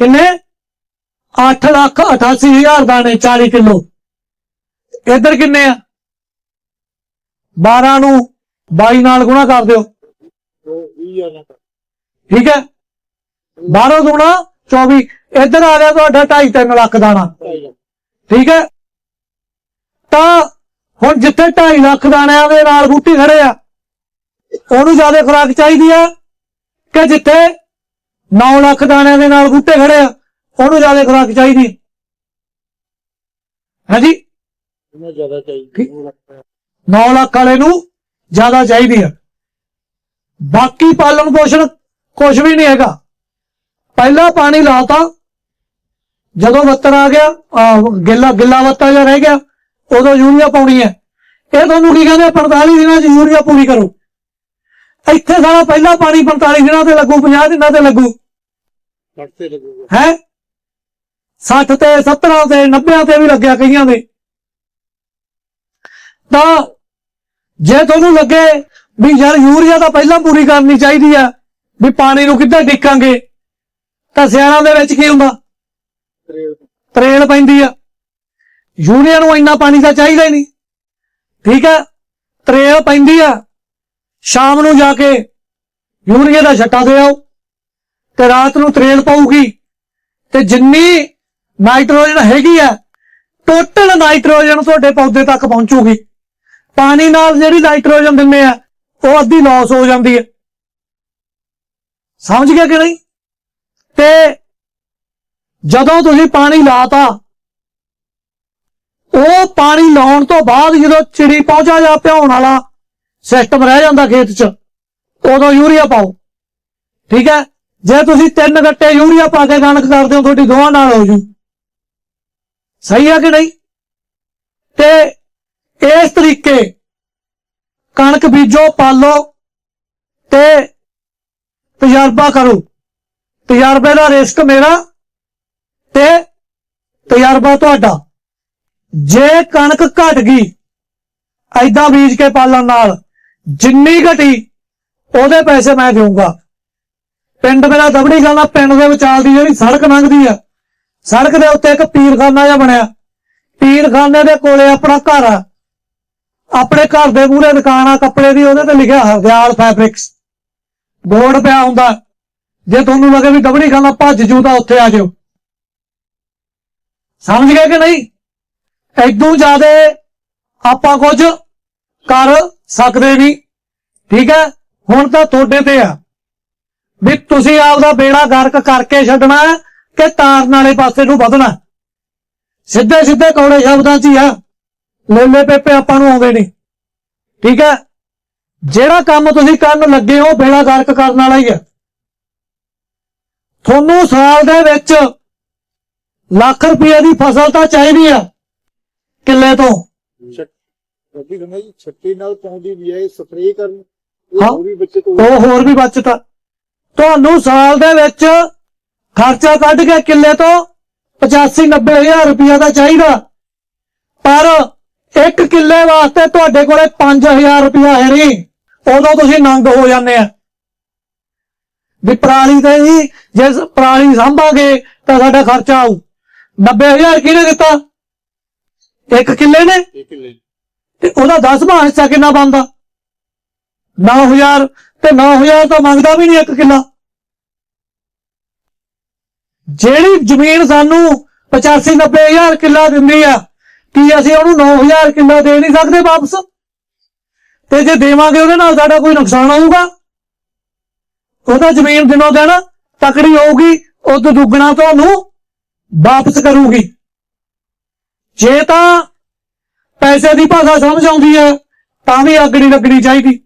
किन्ने अठ लख अठासी हज़ार दाने चाली किलो इधर किन्ने बारह नई गुणा कर दौ ठीक है बारह दुना चौबी इधर आ गया तो ढाई तीन लख दाना ठीक है हम जिथे ढाई लख दाने बूटी खड़े है ओनू ज़्यादा खुराक चाहती है कि जिथे नौ लख दाने बूटे खड़े है ओनू ज़्यादा खुराक चाहिए है जी नौ लख ज़्यादा चाहिए है बाकी पालन पोषण कुछ भी नहीं है पहला पानी लाता जो बत्तर आ गया गिला गिला वत्ता जहा रह गया ਉਦੋਂ ਯੂਰੀਆ ਪਾਉਣੀ ਹੈ। ਇਹ ਤੁਹਾਨੂੰ ਕੀ ਕਹਿੰਦੇ 45 ਦਿਨਾਂ 'ਚ ਯੂਰੀਆ ਪੂਰੀ ਕਰੋ। ਇੱਥੇ ਸਾਰਾ ਪਹਿਲਾ ਪਾਣੀ 45 ਦਿਨਾਂ ਤੇ ਲੱਗੂ 50 ਦਿਨਾਂ ਤੇ ਲੱਗੂ। ਘੱਟਦੇ ਲੱਗੂਗਾ ਹੈ? 60 ਤੇ 70 ਤੇ 90 ਤੇ ਵੀ ਲੱਗਿਆ ਕਈਆਂ ਦੇ। ਤਾਂ ਜੇ ਤੁਹਾਨੂੰ ਲੱਗੇ ਵੀ ਯਾਰ ਯੂਰੀਆ ਤਾਂ ਪਹਿਲਾਂ ਪੂਰੀ ਕਰਨੀ ਚਾਹੀਦੀ ਆ ਵੀ ਪਾਣੀ ਨੂੰ ਕਿੱਦਾਂ ਡਿੱਕਾਂਗੇ ਤਾਂ ਸਿਆਣਾ ਦੇ ਵਿੱਚ ਕੀ ਹੁੰਦਾ? ਤਰੇਲ ਪੈਂਦੀ ਆ। ਯੂਰੀਆ ਨੂੰ ਇੰਨਾ ਪਾਣੀ ਤਾਂ ਚਾਹੀਦਾ ਹੀ ਨਹੀਂ। ਠੀਕ ਹੈ? ਤਰੇਲ ਪੈਂਦੀ ਆ। ਸ਼ਾਮ ਨੂੰ ਜਾ ਕੇ ਯੂਰੀਆ ਦਾ ਛੱਟਾ ਦੇ ਆਓ। ਤੇ ਰਾਤ ਨੂੰ ਤਰੇਲ ਪਾਊਗੀ। ਤੇ ਜਿੰਨੀ ਨਾਈਟ੍ਰੋਜਨ ਹੈਗੀ ਆ, ਟੋਟਲ ਨਾਈਟ੍ਰੋਜਨ ਤੁਹਾਡੇ ਪੌਦੇ ਤੱਕ ਪਹੁੰਚੂਗੀ। ਪਾਣੀ ਨਾਲ ਜਿਹੜੀ ਨਾਈਟ੍ਰੋਜਨ ਦਿੰਦੇ ਆ, ਉਹ ਅੱਧੀ ਲਾਸ ਹੋ ਜਾਂਦੀ ਹੈ ਸਮਝ ਗਿਆ ਕਿ ਨਹੀਂ? ਤੇ ਜਦੋਂ ਤੁਸੀਂ ਪਾਣੀ ਲਾਤਾ ਉਹ ਪਾਣੀ ਲਾਉਣ ਤੋਂ ਬਾਅਦ ਜਦੋਂ ਚਿੜੀ ਪਹੁੰਚਾ ਜਾਂ ਭਿਉਣ ਵਾਲਾ ਸਿਸਟਮ ਰਹਿ ਜਾਂਦਾ ਖੇਤ 'ਚ, ਉਦੋਂ ਯੂਰੀਆ ਪਾਓ। ਠੀਕ ਹੈ? ਜੇ ਤੁਸੀਂ ਤਿੰਨ ਗੱਟੇ ਯੂਰੀਆ ਪਾ ਕੇ ਕਣਕ ਕਰਦੇ ਹੋ, ਤੁਹਾਡੀ ਦੋਹਾਂ ਨਾਲ ਹੋ ਜੂ। ਸਹੀ ਹੈ ਕਿ ਨਹੀਂ? ਤੇ ਇਸ ਤਰੀਕੇ ਕਣਕ ਬੀਜੋ, ਪਾਲੋ ਤੇ ਤਜਰਬਾ ਕਰੋ। ਤਜਰਬੇ ਦਾ ਰਿਸਕ ਮੇਰਾ ਤੇ ਤਜਰਬਾ ਤੁਹਾਡਾ। ਜੇ ਕਣਕ ਘਟ ਗਈ ਐਦਾਂ ਬੀਜ ਕੇ ਪਾਲਣ ਨਾਲ, ਜਿੰਨੀ ਘਟੀ, ਉਹਦੇ ਪੈਸੇ ਮੈਂ ਦੇਵਾਂਗਾ ਪਿੰਡ ਮੇਰਾ ਦਬੜੀ ਖਾਨਾ ਪਿੰਡ ਦੇ ਵਿਚਾਲ ਦੀ ਜਿਹੜੀ ਸੜਕ ਲੰਘਦੀ ਆ, ਸੜਕ ਦੇ ਉੱਤੇ ਇੱਕ ਪੀਰਖਾਨਾ ਜਿਹਾ ਬਣਿਆ। ਪੀਰਖਾਨੇ ਦੇ ਕੋਲੇ ਆਪਣਾ ਘਰ ਆ। ਆਪਣੇ ਘਰ ਦੇ ਮੂਹਰੇ ਦੁਕਾਨ ਆ, ਕੱਪੜੇ ਦੀ ਉਹਦੇ ਤੇ ਲਿਖਿਆ ਹਰਦਿਆਲ ਫੈਬਰਿਕਸ ਬੋਰਡ ਪਿਆ ਹੁੰਦਾ। ਜੇ ਤੁਹਾਨੂੰ ਲੱਗੇ ਵੀ ਦਬੜੀ ਖਾਨਾ ਭੱਜ ਜੂ ਤਾਂ ਉੱਥੇ ਆ ਜਾਓ। ਸਮਝ ਗਏ ਕਿ ਨਹੀਂ? ਐਦੋਂ ਜ਼ਿਆਦੇ ਆਪਾਂ ਕੁਝ ਕਰ ਸਕਦੇ ਨਹੀਂ। ਠੀਕ ਹੈ? ਹੁਣ ਤਾਂ ਤੁਹਾਡੇ ਤੇ ਆ। ਵੀ ਤੁਸੀਂ ਆਪਦਾ ਬੇੜਾ ਗਰਕ ਕਰਕੇ ਛੱਡਣਾ ਹੈ ਕਿ ਤਾਰਨ ਵਾਲੇ ਪਾਸੇ ਨੂੰ ਵਧਣਾ ਸਿੱਧੇ ਸਿੱਧੇ ਕੌੜੇ ਸ਼ਬਦਾਂ 'ਚ ਹੀ ਆ। ਲੇਲੇ ਪੇਪੇ ਆਪਾਂ ਨੂੰ ਆਉਂਦੇ ਨਹੀਂ। ਠੀਕ ਹੈ? ਜਿਹੜਾ ਕੰਮ ਤੁਸੀਂ ਕਰਨ ਲੱਗੇ ਹੋ, ਬੇੜਾ ਗਰਕ ਕਰਨ ਵਾਲਾ ਹੀ ਹੈ ਤੁਹਾਨੂੰ ਸਾਲ ਦੇ ਵਿੱਚ ਲੱਖ ਰੁਪਏ ਦੀ ਫਸਲ ਤਾਂ ਚਾਹੀਦੀ ਆ। ਕਿੱਲੇ ਤੋਂ? ਛੱਟੀ ਕਹਿੰਦਾ ਜੀ ਛੱਟੀ ਨਾਲ ਪਾਉਂਦੀ ਵੀ ਹੈ ਸਪਰੇਅ ਕਰਨ। ਹਾਂ। ਉਹ ਵੀ ਬੱਚੇ ਤੋਂ ਉਹ ਹੋਰ ਵੀ ਬਚਤ ਤੁਹਾਨੂੰ ਸਾਲ ਦੇ ਵਿੱਚ ਖਰਚਾ ਕੱਢ ਕੇ ਕਿੱਲੇ ਤੋਂ 85 90 ਹਜ਼ਾਰ ਰੁਪਇਆ ਦਾ ਚਾਹੀਦਾ। ਪਰ ਇੱਕ ਕਿੱਲੇ ਵਾਸਤੇ ਤੁਹਾਡੇ ਕੋਲੇ 5000 ਰੁਪਇਆ ਹੈ ਨਹੀਂ। ਉਦੋਂ ਤੁਸੀਂ ਨੰਗ ਹੋ ਜਾਂਦੇ ਆ। ਵੀ ਪਰਾਲੀ ਤੇ ਹੀ ਜੇ ਸ- ਪਰਾਲੀ ਸੰਭਾਂਗੇ ਤਾਂ ਸਾਡਾ ਖਰਚਾ ਆਊ। 90000 ਕਿਹਨੇ ਦਿੱਤਾ? ਇੱਕ ਕਿੱਲੇ ਨੇ? ਇੱਕ ਤੇ ਉਹਦਾ 10ਵਾਂ ਹਿੱਸਾ ਕਿੰਨਾ ਬਣਦਾ? 9000 ਤੇ 9000 ਤਾਂ ਮੰਗਦਾ ਵੀ ਨਹੀਂ ਇੱਕ ਕਿੱਲਾ। ਜਿਹੜੀ ਜ਼ਮੀਨ ਸਾਨੂੰ 85 90000 ਕਿੱਲਾ ਦਿੰਦੀ ਆ ਕੀ ਅਸੀਂ ਉਹਨੂੰ 9000 ਕਿੱਲਾ ਦੇ ਨਹੀਂ ਸਕਦੇ ਵਾਪਸ? ਤੇ ਜੇ ਦੇਵਾਂਗੇ ਉਹਦੇ ਨਾਲ ਸਾਡਾ ਕੋਈ ਨੁਕਸਾਨ ਹੋਊਗਾ? ਉਹਦਾ ਜ਼ਮੀਨ ਦਿਨੋਂ ਦਿਨ ਤਕੜੀ ਹੋਊਗੀ ਉਦੋਂ ਦੁੱਗਣਾ ਤੁਹਾਨੂੰ ਵਾਪਸ ਕਰੂਗੀ। ਜੇ ਤਾਂ ਪੈਸੇ ਦੀ ਭਾਸ਼ਾ ਸਮਝ ਆਉਂਦੀ ਹੈ ਤਾਂ ਵੀ ਅੱਗ ਨਹੀਂ ਲੱਗਣੀ ਚਾਹੀਦੀ।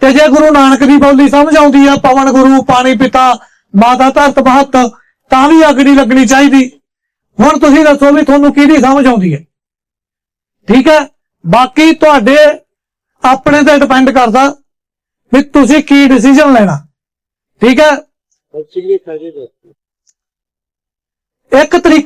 ਤੇ ਜੇ ਗੁਰੂ ਨਾਨਕ ਦੀ ਬੋਲੀ ਸਮਝ ਆਉਂਦੀ ਹੈ ਪਵਨ ਗੁਰੂ ਪਾਣੀ ਪਿਤਾ ਮਾਤਾ ਧਰਤ ਮਹਤ ਤਾਂ ਵੀ ਅੱਗ ਨਹੀਂ ਲੱਗਣੀ ਚਾਹੀਦੀ। ਹੁਣ ਤੁਸੀਂ ਦੱਸੋ ਵੀ ਤੁਹਾਨੂੰ ਕਿਹਦੀ ਸਮਝ ਆਉਂਦੀ ਹੈ? ਠੀਕ ਹੈ? ਬਾਕੀ ਤੁਹਾਡੇ ਆਪਣੇ ਤੇ ਡਿਪੈਂਡ ਕਰਦਾ ਵੀ ਤੁਸੀਂ ਕੀ ਡਿਸੀਜਨ ਲੈਣਾ। ਠੀਕ ਹੈ? ਇੱਕ ਤਰੀਕਾ